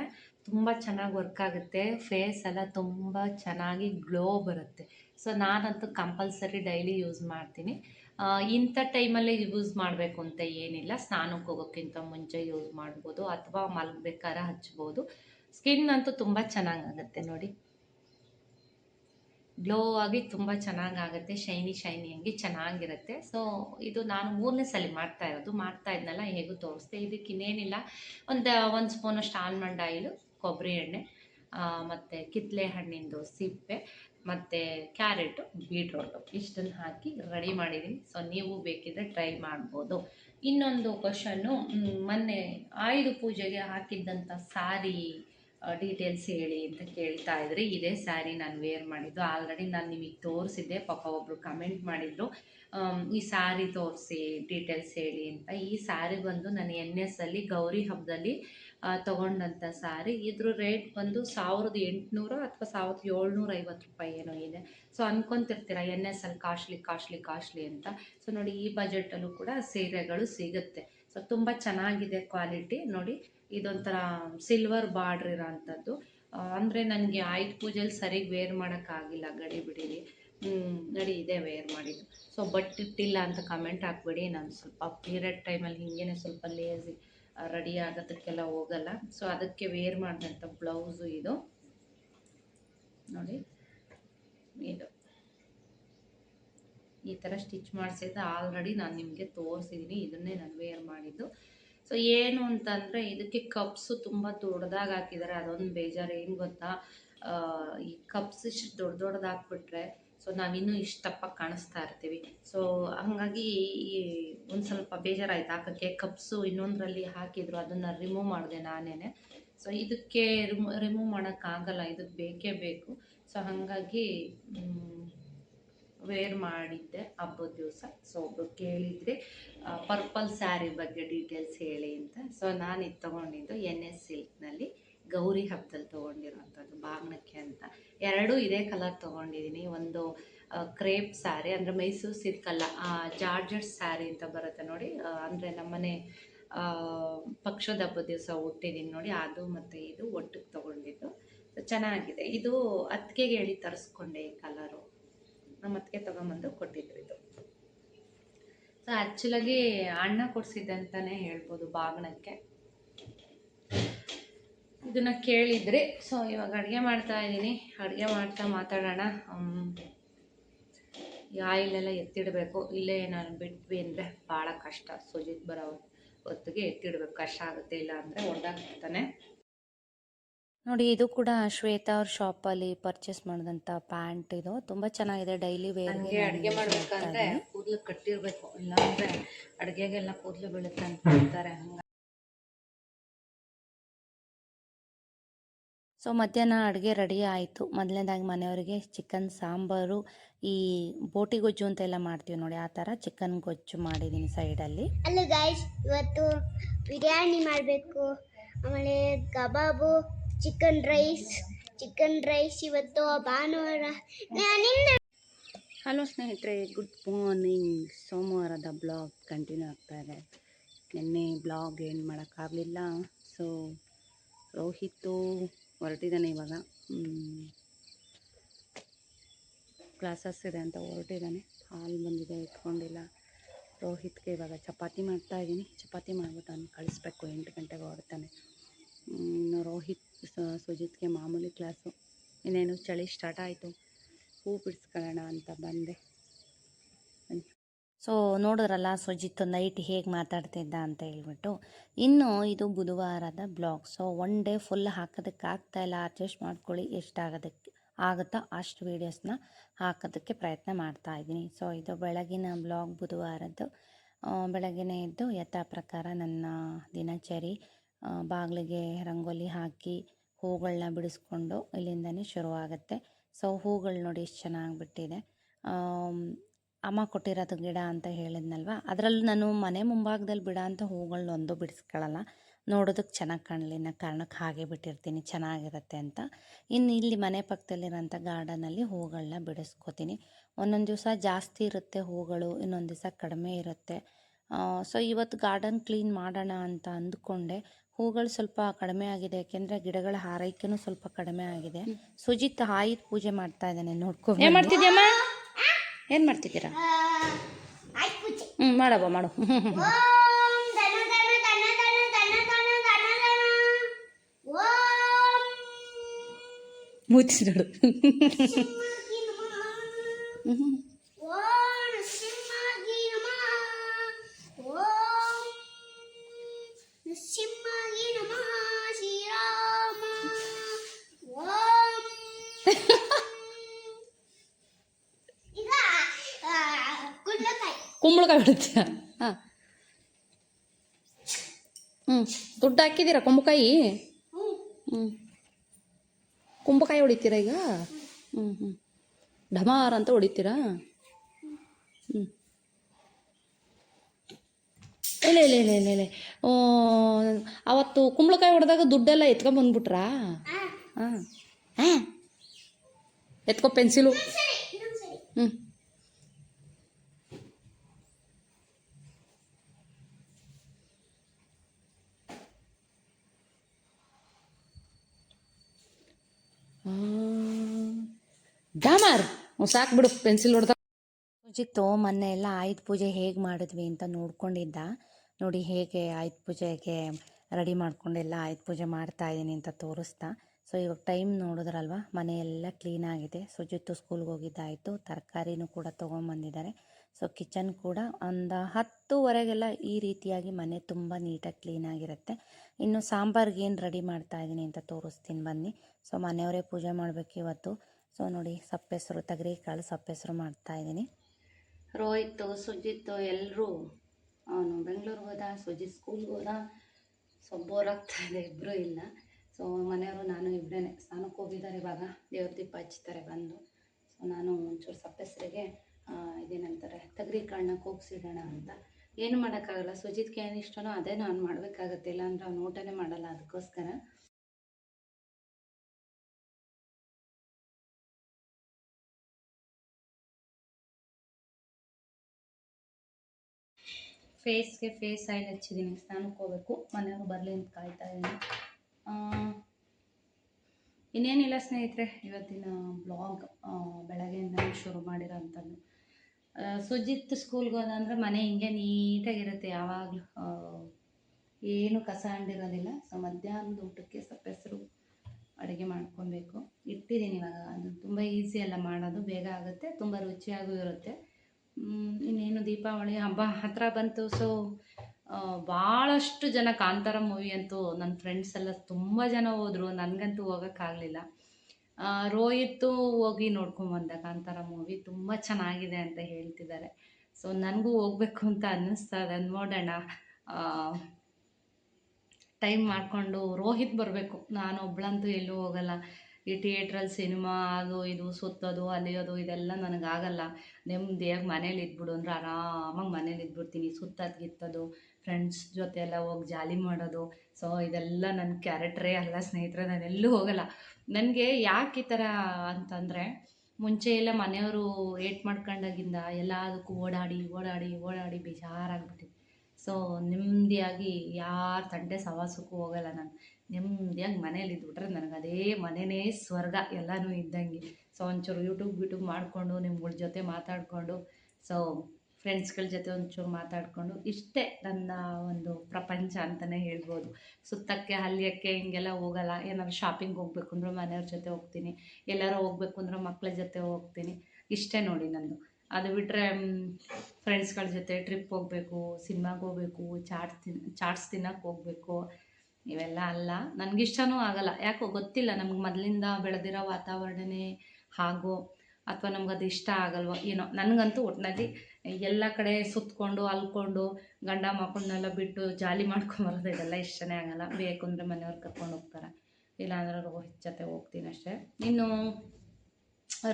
ತುಂಬ ಚೆನ್ನಾಗಿ ವರ್ಕ್ ಆಗುತ್ತೆ. ಫೇಸ್ ಎಲ್ಲ ತುಂಬ ಚೆನ್ನಾಗಿ ಗ್ಲೋ ಬರುತ್ತೆ. ಸೊ ನಾನಂತೂ ಕಂಪಲ್ಸರಿ ಡೈಲಿ ಯೂಸ್ ಮಾಡ್ತೀನಿ. ಇಂಥ ಟೈಮಲ್ಲಿ ಯೂಸ್ ಮಾಡಬೇಕು ಅಂತ ಏನಿಲ್ಲ. ಸ್ನಾನಕ್ಕೆ ಹೋಗೋಕ್ಕಿಂತ ಮುಂಚೆ ಯೂಸ್ ಮಾಡ್ಬೋದು. ಅಥವಾ ಮಲಗಬೇಕಾದ್ರೆ ಹಚ್ಬೋದು. ಸ್ಕಿನ್ ಅಂತೂ ತುಂಬ ಚೆನ್ನಾಗಾಗುತ್ತೆ ನೋಡಿ. ಗ್ಲೋ ಆಗಿ ತುಂಬ ಚೆನ್ನಾಗಾಗುತ್ತೆ ಶೈನಿ ಶೈನಿಯಾಗಿ ಚೆನ್ನಾಗಿರುತ್ತೆ. ಸೊ ಇದು ನಾನು ಮೂರನೇ ಸಲ ಮಾಡ್ತಾ ಇರೋದು. ಮಾಡ್ತಾ ಇದ್ನಲ್ಲ, ಹೇಗೂ ತೋರಿಸ್ದೆ. ಇದಕ್ಕೆ ಇನ್ನೇನಿಲ್ಲ. ಒಂದು ಒಂದು ಸ್ಪೂನಷ್ಟು ಆಲ್ಮಂಡ್ ಆಯಿಲು ಕೊಬ್ಬರಿ ಎಣ್ಣೆ ಮತ್ತು ಕಿತ್ತಲೆ ಹಣ್ಣಿಂದು ಸಿಪ್ಪೆ ಮತ್ತು ಕ್ಯಾರೆಟು, ಬೀಟ್ರೋಟು ಇಷ್ಟನ್ನು ಹಾಕಿ ರೆಡಿ ಮಾಡಿದ್ದೀನಿ. ಸೊ ನೀವು ಬೇಕಿದ್ದರೆ ಟ್ರೈ ಮಾಡ್ಬೋದು. ಇನ್ನೊಂದು ಕ್ವಶನ್ನು ಮೊನ್ನೆ ಆಯುಧ ಪೂಜೆಗೆ ಹಾಕಿದ್ದಂಥ ಸಾರಿ ಡೀಟೇಲ್ಸ್ ಹೇಳಿ ಅಂತ ಕೇಳ್ತಾ ಇದ್ರಿ. ಇದೇ ಸ್ಯಾರಿ ನಾನು ವೇರ್ ಮಾಡಿದ್ದು. ಆಲ್ರೆಡಿ ನಾನು ನಿಮಗೆ ತೋರಿಸಿದ್ದೆ. ಪಾಪ ಒಬ್ಬರು ಕಮೆಂಟ್ ಮಾಡಿದ್ರು. ಈ ಸ್ಯಾರಿ ತೋರಿಸಿ ಡೀಟೇಲ್ಸ್ ಹೇಳಿ ಅಂತ. ಈ ಸ್ಯಾರಿ ಬಂದು ನಾನು ಎನ್ ಎಸ್ ಅಲ್ಲಿ, ಗೌರಿ ಹಬ್ಬದಲ್ಲಿ ತೊಗೊಂಡಂಥ ಸ್ಯಾರಿ ಇದ್ರ ರೇಟ್ ಬಂದು ಸಾವಿರದ ಎಂಟುನೂರು ಅಥವಾ ಸಾವಿರದ ಏಳ್ನೂರ ಐವತ್ತು ರೂಪಾಯಿ ಏನೋ ಇದೆ. ಸೊ ಅನ್ಕೊಂತಿರ್ತೀರ ಎನ್ ಎಸ್ ಅಲ್ಲಿ ಕಾಸ್ಟ್ಲಿ ಕಾಸ್ಟ್ಲಿ ಕಾಸ್ಟ್ಲಿ ಅಂತ? ಸೊ ನೋಡಿ ಈ ಬಜೆಟಲ್ಲೂ ಕೂಡ ಸೀರೆಗಳು ಸಿಗುತ್ತೆ. ಸೊ ತುಂಬ ಚೆನ್ನಾಗಿದೆ ಕ್ವಾಲಿಟಿ ನೋಡಿ ಇದೊಂಥರ ಸಿಲ್ವರ್ ಬಾರ್ಡ್ರ್ ಇರೋ ಅಂಥದ್ದು ಅಂದರೆ ನನಗೆ ಆಯುಧ ಪೂಜೆಯಲ್ಲಿ ಸರಿಗೆ ವೇರ್ ಮಾಡೋಕ್ಕಾಗಿಲ್ಲ, ಗಡಿ ಬಿಡೀಲಿ ನಡಿ ನೋಡಿ ಇದೇ ವೇರ್ ಮಾಡಿದ್ದು. ಸೊ ಬಟ್ ಇಟ್ಟಿಲ್ಲ ಅಂತ ಕಮೆಂಟ್ ಹಾಕ್ಬೇಡಿ ನಾನು ಸ್ವಲ್ಪ ಪೀರಿಯಡ್ ಟೈಮಲ್ಲಿ ಹಿಂಗೇನೆ ಸ್ವಲ್ಪ ಲೇಸಿ ರೆಡಿ ಆಗೋದಕ್ಕೆಲ್ಲ ಹೋಗಲ್ಲ. ಸೊ ಅದಕ್ಕೆ ವೇರ್ ಮಾಡಿದಂಥ ಬ್ಲೌಸು ಇದು. ನೋಡಿ, ಇದು. ಈ ಥರ ಸ್ಟಿಚ್ ಮಾಡಿಸಿದ್ದು ಆಲ್ರೆಡಿ ನಾನು ನಿಮಗೆ ತೋರಿಸಿದ್ದೀನಿ ಇದನ್ನೇ ನಾನು ವೇರ್ ಮಾಡಿದ್ದು. ಸೊ ಏನು ಅಂತಂದರೆ ಇದಕ್ಕೆ ಕಪ್ಸು ತುಂಬ ದೊಡ್ಡದಾಗಿ ಹಾಕಿದ್ದಾರೆ ಅದೊಂದು ಬೇಜಾರು, ಏನು ಗೊತ್ತಾ? ಈ ಕಪ್ಸ್ ಇಷ್ಟು ದೊಡ್ಡ ದೊಡ್ಡದು ಹಾಕ್ಬಿಟ್ರೆ ಸೊ ನಾವಿನ್ನೂ ಇಷ್ಟು ದಪ್ಪ ಕಾಣಿಸ್ತಾ ಇರ್ತೀವಿ. ಸೊ ಹಾಗಾಗಿ ಈ ಒಂದು ಸ್ವಲ್ಪ ಬೇಜಾರಾಯ್ತು. ಹಾಕೋಕ್ಕೆ ಕಪ್ಸು ಇನ್ನೊಂದರಲ್ಲಿ ಹಾಕಿದ್ರು, ಅದನ್ನು ರಿಮೂವ್ ಮಾಡಿದೆ ನಾನೇ ಸೊ ಇದಕ್ಕೆ ರಿಮೂವ್ ರಿಮೂವ್ ಮಾಡೋಕ್ಕಾಗಲ್ಲ. ಇದಕ್ಕೆ ಬೇಕೇ ಬೇಕು. ಸೊ ಹಾಗಾಗಿ ವೇರ್ ಮಾಡಿದ್ದೆ ಹಬ್ಬದ ದಿವಸ. ಸೊ ಒಬ್ಬರು ಕೇಳಿದರೆ ಪರ್ಪಲ್ ಸ್ಯಾರಿ ಬಗ್ಗೆ ಡೀಟೇಲ್ಸ್ ಹೇಳಿ ಅಂತ. ಸೊ ನಾನು ಇದು ತೊಗೊಂಡಿದ್ದು ಎನ್ ಎಸ್ ಸಿಲ್ಕ್ನಲ್ಲಿ ಗೌರಿ ಹಬ್ಬದಲ್ಲಿ ತೊಗೊಂಡಿರೋಂಥದ್ದು ಬಾಗ್ನಕ್ಕೆ ಅಂತ. ಎರಡೂ ಇದೇ ಕಲರ್ ತೊಗೊಂಡಿದ್ದೀನಿ. ಒಂದು ಕ್ರೇಪ್ ಸ್ಯಾರಿ ಅಂದರೆ ಮೈಸೂರು ಸಿಲ್ಕ್ ಅಲ್ಲ ಜಾರ್ಜೆಟ್ ಸ್ಯಾರಿ ಅಂತ ಬರುತ್ತೆ ನೋಡಿ. ಅಂದರೆ ನಮ್ಮನೆ ಪಕ್ಷದ ಹಬ್ಬದ ದಿವಸ ಹುಟ್ಟಿದ್ದೀನಿ ನೋಡಿ. ಅದು ಮತ್ತು ಇದು ಒಟ್ಟಿಗೆ ತೊಗೊಂಡಿದ್ದು. ಚೆನ್ನಾಗಿದೆ. ಇದು ಅತ್ತಿಗೆಗೆ ಹೇಳಿ ತರಿಸ್ಕೊಂಡೆ ಈ ಕಲರು ನಮ್ಮ ಅತ್ತಿಗೆ ತಗೊಂಬಂದು ಕೊಟ್ಟಿದ್ರು ಇದು. ಸೊ ಆ್ಯಕ್ಚುಲಾಗಿ ಅಣ್ಣ ಕೊಡಿಸಿದ್ದೆ ಅಂತಲೇ ಹೇಳ್ಬೋದು ಬಾಗಣಕ್ಕೆ ಇದನ್ನ ಕೇಳಿದ್ರಿ ಸೊ ಇವಾಗ ಅಡುಗೆ ಮಾಡ್ತಾ ಇದ್ದೀನಿ. ಅಡುಗೆ ಮಾಡ್ತಾ ಮಾತಾಡೋಣ. ಆಯಿಲೆಲ್ಲ ಎತ್ತಿಡಬೇಕು. ಇಲ್ಲೇ ನಾನು ಬಿಟ್ವಿ ಅಂದರೆ ಭಾಳ ಕಷ್ಟ. ಸುಜಿತ್ ಬರೋ ಹೊತ್ತಿಗೆ ಎತ್ತಿಡಬೇಕು. ಕಷ್ಟ ಆಗುತ್ತೆ ಇಲ್ಲ ಅಂದರೆ ಹೊಡೆದಾಕ್ಬಿಡ್ತಾನೆ ನೋಡಿ ಇದು ಕೂಡ ಶ್ವೇತಾ ಅವ್ರ ಶಾಪಲ್ಲಿ ಪರ್ಚೇಸ್ ಮಾಡಿದಂಥ ಪ್ಯಾಂಟ್ ಇದು. ತುಂಬ ಚೆನ್ನಾಗಿದೆ. ಡೈಲಿ ವೇರ್ ವೇರ್ಗೆ ಅಡುಗೆ ಮಾಡ್ಬೇಕಂದ್ರೆ ಕೂದಲು ಕಟ್ಟಿರಬೇಕು. ಇಲ್ಲಾಂದರೆ ಅಡುಗೆಗೆಲ್ಲ ಕೂದಲು ಬೀಳುತ್ತೆ ಅಂತ ಹೇಳ್ತಾರೆ. ಹಂಗ. ಸೊ ಮಧ್ಯಾಹ್ನ ಅಡುಗೆ ರೆಡಿ ಆಯಿತು. ಮೊದಲನೇದಾಗಿ ಮನೆಯವರಿಗೆ ಚಿಕನ್ ಸಾಂಬಾರು ಈ ಬೋಟಿ ಗೊಜ್ಜು ಅಂತ ಎಲ್ಲ ಮಾಡ್ತೀವಿ ನೋಡಿ ಆ ಥರ ಚಿಕನ್ ಗೊಜ್ಜು ಮಾಡಿದ್ದೀನಿ ಸೈಡಲ್ಲಿ ಅಲ್ಲ. ಗಾಯ್ಸ್ ಇವತ್ತು ಬಿರಿಯಾನಿ ಮಾಡಬೇಕು. ಆಮೇಲೆ kebab chicken rice chicken rice ಇವತ್ತು ಭಾನುವಾರ. ಹಲೋ ಸ್ನೇಹಿತರೆ ಗುಡ್ ಮಾರ್ನಿಂಗ್ ಸೋಮವಾರದ ಬ್ಲಾಗ್ ಕಂಟಿನ್ಯೂ ಆಗ್ತಾ ಇದೆ. ನಿನ್ನೆ ಬ್ಲಾಗ್ ಏನು ಮಾಡೋಕ್ಕಾಗಲಿಲ್ಲ ಸೊ ರೋಹಿತು ಹೊರಟಿದ್ದಾನೆ ಇವಾಗ. ಕ್ಲಾಸಸ್ ಇದೆ ಅಂತ ಹೊರಟಿದ್ದಾನೆ. ಹಾಲು ಬಂದಿದೆ, ಇಟ್ಕೊಂಡಿಲ್ಲ. ರೋಹಿತ್ಗೆ ಇವಾಗ ಚಪಾತಿ ಮಾಡ್ತಾ ಇದ್ದೀನಿ ಚಪಾತಿ ಮಾಡ್ಬಿಟ್ಟು ಅವ್ನು ಕಳಿಸ್ಬೇಕು ಎಂಟು ಗಂಟೆಗೆ ಹೊರಡ್ತಾನೆ. ಇನ್ನು ರೋಹಿತ್ ಸುಜಿತ್ಗೆ ಮಾಮೂಲಿ ಕ್ಲಾಸು ಇನ್ನೇನು ಚಳಿ ಸ್ಟಾರ್ಟ್ ಆಯಿತು. ಹೂ ಬಿಡಿಸ್ಕೊಳ್ಳೋಣ ಅಂತ ಬಂದೆ. ಸೊ ನೋಡಿದ್ರಲ್ಲ ಸುಜಿತ್ ನೈಟ್ ಹೇಗೆ ಮಾತಾಡ್ತಿದ್ದ ಅಂತ ಹೇಳ್ಬಿಟ್ಟು. ಇನ್ನು ಇದು ಬುಧವಾರದ blog so one day full ಹಾಕೋದಕ್ಕೆ ಆಗ್ತಾ ಇಲ್ಲ. ಅಡ್ಜಸ್ಟ್ ಮಾಡ್ಕೊಳ್ಳಿ ಎಷ್ಟಾಗೋದಕ್ಕೆ ಆಗುತ್ತೋ ಅಷ್ಟು ವೀಡಿಯೋಸ್ನ ಹಾಕೋದಕ್ಕೆ ಪ್ರಯತ್ನ ಮಾಡ್ತಾ ಇದ್ದೀನಿ. ಸೊ ಇದು ಬೆಳಗಿನ ಬ್ಲಾಗ್ ಬುಧವಾರದ್ದು. ಬೆಳಗ್ಗೆ ಎದ್ದು ಯಥಾ ಪ್ರಕಾರ ನನ್ನ ದಿನಚರಿ ಬಾಗಿಲಿಗೆ ರಂಗೋಲಿ ಹಾಕಿ ಹೂಗಳನ್ನ ಬಿಡಿಸ್ಕೊಂಡು ಇಲ್ಲಿಂದನೇ ಶುರುವಾಗುತ್ತೆ. ಸೊ ಹೂಗಳು ನೋಡಿ ಎಷ್ಟು ಚೆನ್ನಾಗಿ ಬಿಟ್ಟಿದೆ ಅಮ್ಮ ಕೊಟ್ಟಿರೋದು ಗಿಡ ಅಂತ ಹೇಳಿದ್ನಲ್ವ? ಅದರಲ್ಲೂ ನಾನು ಮನೆ ಮುಂಭಾಗದಲ್ಲಿ ಬಿಡ ಅಂತ ಹೂಗಳನ್ನ ಒಂದು ಬಿಡಿಸ್ಕೊಳ್ಳಲ್ಲ ನೋಡೋದಕ್ಕೆ ಚೆನ್ನಾಗಿ ಕಾಣಲಿ. ಅನ್ನೋ ಕಾರಣಕ್ಕೆ ಹಾಗೆ ಬಿಟ್ಟಿರ್ತೀನಿ. ಚೆನ್ನಾಗಿರುತ್ತೆ ಅಂತ. ಇನ್ನು ಇಲ್ಲಿ ಮನೆ ಪಕ್ಕದಲ್ಲಿರೋಂಥ ಗಾರ್ಡನಲ್ಲಿ ಹೂಗಳನ್ನ ಬಿಡಿಸ್ಕೋತೀನಿ. ಒಂದೊಂದು ದಿವಸ ಜಾಸ್ತಿ ಇರುತ್ತೆ ಹೂಗಳು, ಇನ್ನೊಂದು ದಿವಸ ಕಡಿಮೆ ಇರುತ್ತೆ. ಸೊ ಇವತ್ತು ಗಾರ್ಡನ್ ಕ್ಲೀನ್ ಮಾಡೋಣ ಅಂತ ಅಂದ್ಕೊಂಡೆ. ಹೂಗಳು ಸ್ವಲ್ಪ ಕಡಿಮೆ ಆಗಿದೆ. ಏಕೆಂದರೆ ಗಿಡಗಳ ಹಾರೈಕೆನೂ ಸ್ವಲ್ಪ ಕಡಿಮೆ ಆಗಿದೆ. ಸುಜಿತ್ ಆಯುಧ ಪೂಜೆ ಮಾಡ್ತಾ ಇದ್ದಾನೆ ನೋಡ್ಕೊ. ಏನು ಮಾಡ್ತಿದ್ಯಮ್ಮ? ಏನು ಮಾಡ್ತಿದ್ದೀರಾ? ಹ್ಞೂ ಮಾಡವ ಮಾಡು. ಮೂತಿ ನೋಡು ಹ್ಞೂ ಕುಂಬಳಕಾಯಿ ಬಿಡುತ್ತೀಯ ಹಾಂ. ಹ್ಞೂ ದುಡ್ಡು ಹಾಕಿದ್ದೀರಾ ಕುಂಬಕಾಯಿ ಹ್ಞೂ ಕುಂಬಕಾಯಿ ಹೊಡಿತೀರಾ ಈಗ? ಹ್ಞೂ ಹ್ಞೂ ಢಮಾರ್ ಅಂತ ಹೊಡಿತೀರಾ? ಹ್ಞೂ ಇಲ್ಲ ಇಲ್ಲ ಇಲ್ಲ ಇಲ್ಲ ಇಲ್ಲ. ಓ, ಅವತ್ತು ಕುಂಬಳಕಾಯಿ ಹೊಡೆದಾಗ ದುಡ್ಡೆಲ್ಲ ಎತ್ಕೊಂಬಂದ್ಬಿಟ್ರಾ ಬಂದ್ಬಿಟ್ರಾ? ಹಾಂ. ಹಾಂ. ಎತ್ಕೊ ಪೆನ್ಸಿಲು. ಹ್ಞೂ ಡಾಮರ್ ಸಾಕ್ಬಿಡು ಪೆನ್ಸಿಲ್ ಹೊಡೆದ ಪೂಜಿತ್ತು ಮೊನ್ನೆ ಎಲ್ಲ ಆಯುಧ ಪೂಜೆ ಹೇಗೆ ಮಾಡಿದ್ವಿ ಅಂತ ನೋಡ್ಕೊಂಡಿದ್ದ. ನೋಡಿ ಹೇಗೆ ಆಯುಧ ಪೂಜೆಗೆ ರೆಡಿ ಮಾಡ್ಕೊಂಡೆಲ್ಲ ಆಯುಧ ಪೂಜೆ ಮಾಡ್ತಾ ಇದ್ದೀನಿ ಅಂತ ತೋರಿಸ್ತಾ ಸೊ ಇವಾಗ ಟೈಮ್ ನೋಡಿದ್ರಲ್ವ? ಮನೆಯೆಲ್ಲ ಕ್ಲೀನ್ ಆಗಿದೆ. ಸುಜಿತ್ತು ಸ್ಕೂಲ್ಗೆ ಹೋಗಿದ್ದಾಯಿತು. ತರಕಾರಿನೂ ಕೂಡ ತೊಗೊಂಬಂದಿದ್ದಾರೆ. ಸೊ ಕಿಚನ್ ಕೂಡ ಒಂದು ಹತ್ತುವರೆಗೆಲ್ಲ ಈ ರೀತಿಯಾಗಿ ಮನೆ ತುಂಬ ನೀಟಾಗಿ ಕ್ಲೀನಾಗಿರುತ್ತೆ ಇನ್ನು ಸಾಂಬಾರ್ಗೆ ಏನು ರೆಡಿ ಮಾಡ್ತಾ ಇದ್ದೀನಿ ಅಂತ ತೋರಿಸ್ತೀನಿ ಬನ್ನಿ. ಸೊ ಮನೆಯವರೇ ಪೂಜೆ ಮಾಡಬೇಕು ಇವತ್ತು. ಸೊ ನೋಡಿ, ಸಪ್ಪೆಸರು ಕಾಳು ಸಪ್ಪೆಸರು ಮಾಡ್ತಾ ಇದ್ದೀನಿ. ರೋಹಿತ್, ಸುಜಿತ್ ಎಲ್ಲರೂ ಅವನು ಬೆಂಗಳೂರಿಗೆ ಹೋದ, ಸುಜಿತ್ ಸ್ಕೂಲ್ಗೆ ಹೋದ, ಸೊ ಬೋರ್ ಆಗ್ತಾ ಇದೆ ಇಬ್ಬರೂ ಇಲ್ಲ. ಸೊ ಮನೆಯವರು, ನಾನು ಇಬ್ಬರೇ ಸ್ನಾನಕ್ಕೆ ಹೋಗಿದ್ದಾರೆ ಇವಾಗ. ದೇವ್ರ ದೀಪ ಹಚ್ತಾರೆ ಬಂದು. ಸೊ ನಾನು ಒಂಚೂರು ಸಪ್ಪೆಸರಿಗೆ ಇದೇನಂತಾರೆ ತಗ್ರಿ ಕಾಳನ್ನ ಕೂಗಿಸಿಡೋಣ ಅಂತ. ಏನು ಮಾಡೋಕ್ಕಾಗಲ್ಲ. ಸುಜಿತ್ಗೆ ಏನು ಇಷ್ಟನೋ ಅದೇ ನಾನು ಮಾಡಬೇಕಾಗತ್ತೆ. ಇಲ್ಲಾಂದ್ರೆ ಅವ್ನು ಊಟನೇ ಮಾಡಲ್ಲ. ಅದಕ್ಕೋಸ್ಕರ ಫೇಸ್ಗೆ ಫೇಸ್ ಆಯಿಲ್ ಹಚ್ಚಿದ್ದೀನಿ. ಸ್ನಾನಕ್ಕೆ ಹೋಗ್ಬೇಕು ಮನೆಯವರು ಬರಲಿ ಅಂತ ಕಾಯ್ತಾ ಇದ್ದೀನಿ. ಇನ್ನೇನಿಲ್ಲ ಸ್ನೇಹಿತರೆ, ಇವತ್ತಿನ ಬ್ಲಾಗ್ ಬೆಳಗ್ಗೆಯಿಂದ ಶುರು ಮಾಡಿರೋಂಥದ್ದು. ಅಂಥದ್ದು ಸುಜಿತ್ ಸ್ಕೂಲ್ಗೆ ಹೋದ ಅಂದರೆ ಮನೆ ಹಿಂಗೆ ನೀಟಾಗಿರುತ್ತೆ ಯಾವಾಗಲೂ. ಏನು ಕಸ ಅಂಡಿರೋದಿಲ್ಲ ಸೊ, ಮಧ್ಯಾಹ್ನದ ಊಟಕ್ಕೆ ಸ್ವಲ್ಪ ಹೆಸರು ಅಡುಗೆ ಮಾಡ್ಕೊಬೇಕು ಇಟ್ಟಿದ್ದೀನಿ ಇವಾಗ. ಅದು ತುಂಬ ಈಸಿ ಅಲ್ಲ ಮಾಡೋದು. ಬೇಗ ಆಗುತ್ತೆ. ತುಂಬ ರುಚಿಯಾಗೂ ಇರುತ್ತೆ. ಇನ್ನೇನು ದೀಪಾವಳಿ ಹಬ್ಬ ಹತ್ರ ಬಂತು. ಸೊ ಭಾಳಷ್ಟು ಜನ ಕಾಂತಾರ ಮೂವಿ ಅಂತೂ ನನ್ನ ಫ್ರೆಂಡ್ಸ್ ಎಲ್ಲ ತುಂಬ ಜನ ಹೋದರು. ನನಗಂತೂ ಹೋಗೋಕ್ಕಾಗಲಿಲ್ಲ. ರೋಹಿತ್ತು ಹೋಗಿ ನೋಡ್ಕೊಂಬಂದ ಕಾಂತಾರ ಮೂವಿ. ತುಂಬ ಚೆನ್ನಾಗಿದೆ ಅಂತ ಹೇಳ್ತಿದ್ದಾರೆ. ಸೊ ನನಗೂ ಹೋಗ್ಬೇಕು ಅಂತ ಅನ್ನಿಸ್ತಾ ಇದೆ. ನೋಡೋಣ. ಟೈಮ್ ಮಾಡಿಕೊಂಡು ರೋಹಿತ್ ಬರಬೇಕು. ನಾನು ಒಬ್ಳಂತೂ ಎಲ್ಲೂ ಹೋಗಲ್ಲ. ಈ ಥಿಯೇಟ್ರಲ್ಲಿ ಸಿನಿಮಾ ಅದು ಇದು ಸುತ್ತೋದು, ಅಲಿಯೋದು, ಇದೆಲ್ಲ ನನಗಾಗಲ್ಲ. ನೆಮ್ಮದಿಯಾಗಿ ಮನೇಲಿ ಇದ್ಬಿಡು ಅಂದ್ರೆ ಆರಾಮಾಗಿ ಮನೇಲಿ ಇದ್ಬಿಡ್ತೀನಿ. ಸುತ್ತೋದು, ಗಿತ್ತೋದು ಫ್ರೆಂಡ್ಸ್ ಜೊತೆ ಎಲ್ಲ ಹೋಗಿ ಜಾಲಿ ಮಾಡೋದು. ಸೊ ಇದೆಲ್ಲ ನನ್ನ ಕ್ಯಾರೆಕ್ಟ್ರೇ ಅಲ್ಲ ಸ್ನೇಹಿತರೆ ನಾನು ಎಲ್ಲೂ ಹೋಗಲ್ಲ. ನನಗೆ ಯಾಕೆ ಈ ಥರ ಅಂತಂದರೆ, ಮುಂಚೆ ಎಲ್ಲ ಮನೆಯವರು ಏಟ್ ಮಾಡ್ಕೊಂಡಾಗಿಂದ ಎಲ್ಲದಕ್ಕೂ ಓಡಾಡಿ ಓಡಾಡಿ ಓಡಾಡಿ ಬೇಜಾರಾಗ್ಬಿಟ್ಟಿದೆ ಸೊ ನೆಮ್ಮದಿಯಾಗಿ ಯಾರ ತಂಟೆ ಸವಾಸಕ್ಕೂ ಹೋಗಲ್ಲ ನಾನು. ನೆಮ್ಮದಿಯಾಗಿ ಮನೇಲಿ ಇದ್ಬಿಟ್ರೆ ನನಗೆ ಅದೇ ಮನೆಯೇ ಸ್ವರ್ಗ ಎಲ್ಲನೂ ಇದ್ದಂಗೆ. ಸೊ ಒಂಚೂರು ಯೂಟ್ಯೂಬ್ ಯೂಟ್ಯೂಬ್ ಮಾಡಿಕೊಂಡು ನಿಮ್ಗಳ ಜೊತೆ ಮಾತಾಡಿಕೊಂಡು ಸೊ ಫ್ರೆಂಡ್ಸ್ಗಳ ಜೊತೆ ಒಂಚೂರು ಮಾತಾಡಿಕೊಂಡು ಇಷ್ಟೇ ನನ್ನ ಒಂದು ಪ್ರಪಂಚ ಅಂತಲೇ ಹೇಳ್ಬೋದು. ಸುತ್ತಕ್ಕೆ ಹಲ್ಯಕ್ಕೆ ಹಿಂಗೆಲ್ಲ ಹೋಗಲ್ಲ. ಏನಾದ್ರು ಶಾಪಿಂಗ್ ಹೋಗ್ಬೇಕು ಅಂದ್ರೆ ಮನೆಯವ್ರ ಜೊತೆ ಹೋಗ್ತೀನಿ. ಎಲ್ಲಾರು ಹೋಗ್ಬೇಕು ಅಂದ್ರೆ ಮಕ್ಕಳ ಜೊತೆ ಹೋಗ್ತೀನಿ. ಇಷ್ಟೇ ನೋಡಿ ನಂದು. ಅದು ಬಿಟ್ಟರೆ ಫ್ರೆಂಡ್ಸ್ಗಳ ಜೊತೆ ಟ್ರಿಪ್ ಹೋಗಬೇಕು ಸಿನಿಮಾಗೆ ಹೋಗಬೇಕು ಚಾಟ್ಸ್ ತಿನ್ ಚಾಟ್ಸ್ ತಿನ್ನಕ್ಕೆ ಹೋಗಬೇಕು. ಇವೆಲ್ಲ ಅಲ್ಲ. ನನಗಿಷ್ಟನೂ ಆಗಲ್ಲ. ಯಾಕೋ ಗೊತ್ತಿಲ್ಲ, ನಮ್ಗೆ ಮೊದಲಿಂದ ಬೆಳೆದಿರೋ ವಾತಾವರಣನೇ ಹಾಗೋ ಅಥವಾ ನಮ್ಗೆ ಅದು ಇಷ್ಟ ಆಗಲ್ವೋ ಏನೋ. ನನಗಂತೂ ಒಟ್ಟಿನಲ್ಲಿ ಎಲ್ಲ ಕಡೆ ಸುತ್ತಕೊಂಡು ಅಲ್ಕೊಂಡು, ಗಂಡ ಮಕ್ಕಳನ್ನೆಲ್ಲ ಬಿಟ್ಟು ಜಾಲಿ ಮಾಡ್ಕೊಂಬರೋದು ಇದೆಲ್ಲ ಇಷ್ಟನೇ ಆಗಲ್ಲ. ಬೇಕು ಅಂದರೆ ಮನೆಯವ್ರು ಕರ್ಕೊಂಡು ಹೋಗ್ತಾರೆ. ಇಲ್ಲಾಂದ್ರೆ ರೋಹಿತ್ ಜೊತೆ ಹೋಗ್ತೀನಿ ಅಷ್ಟೇ. ಇನ್ನು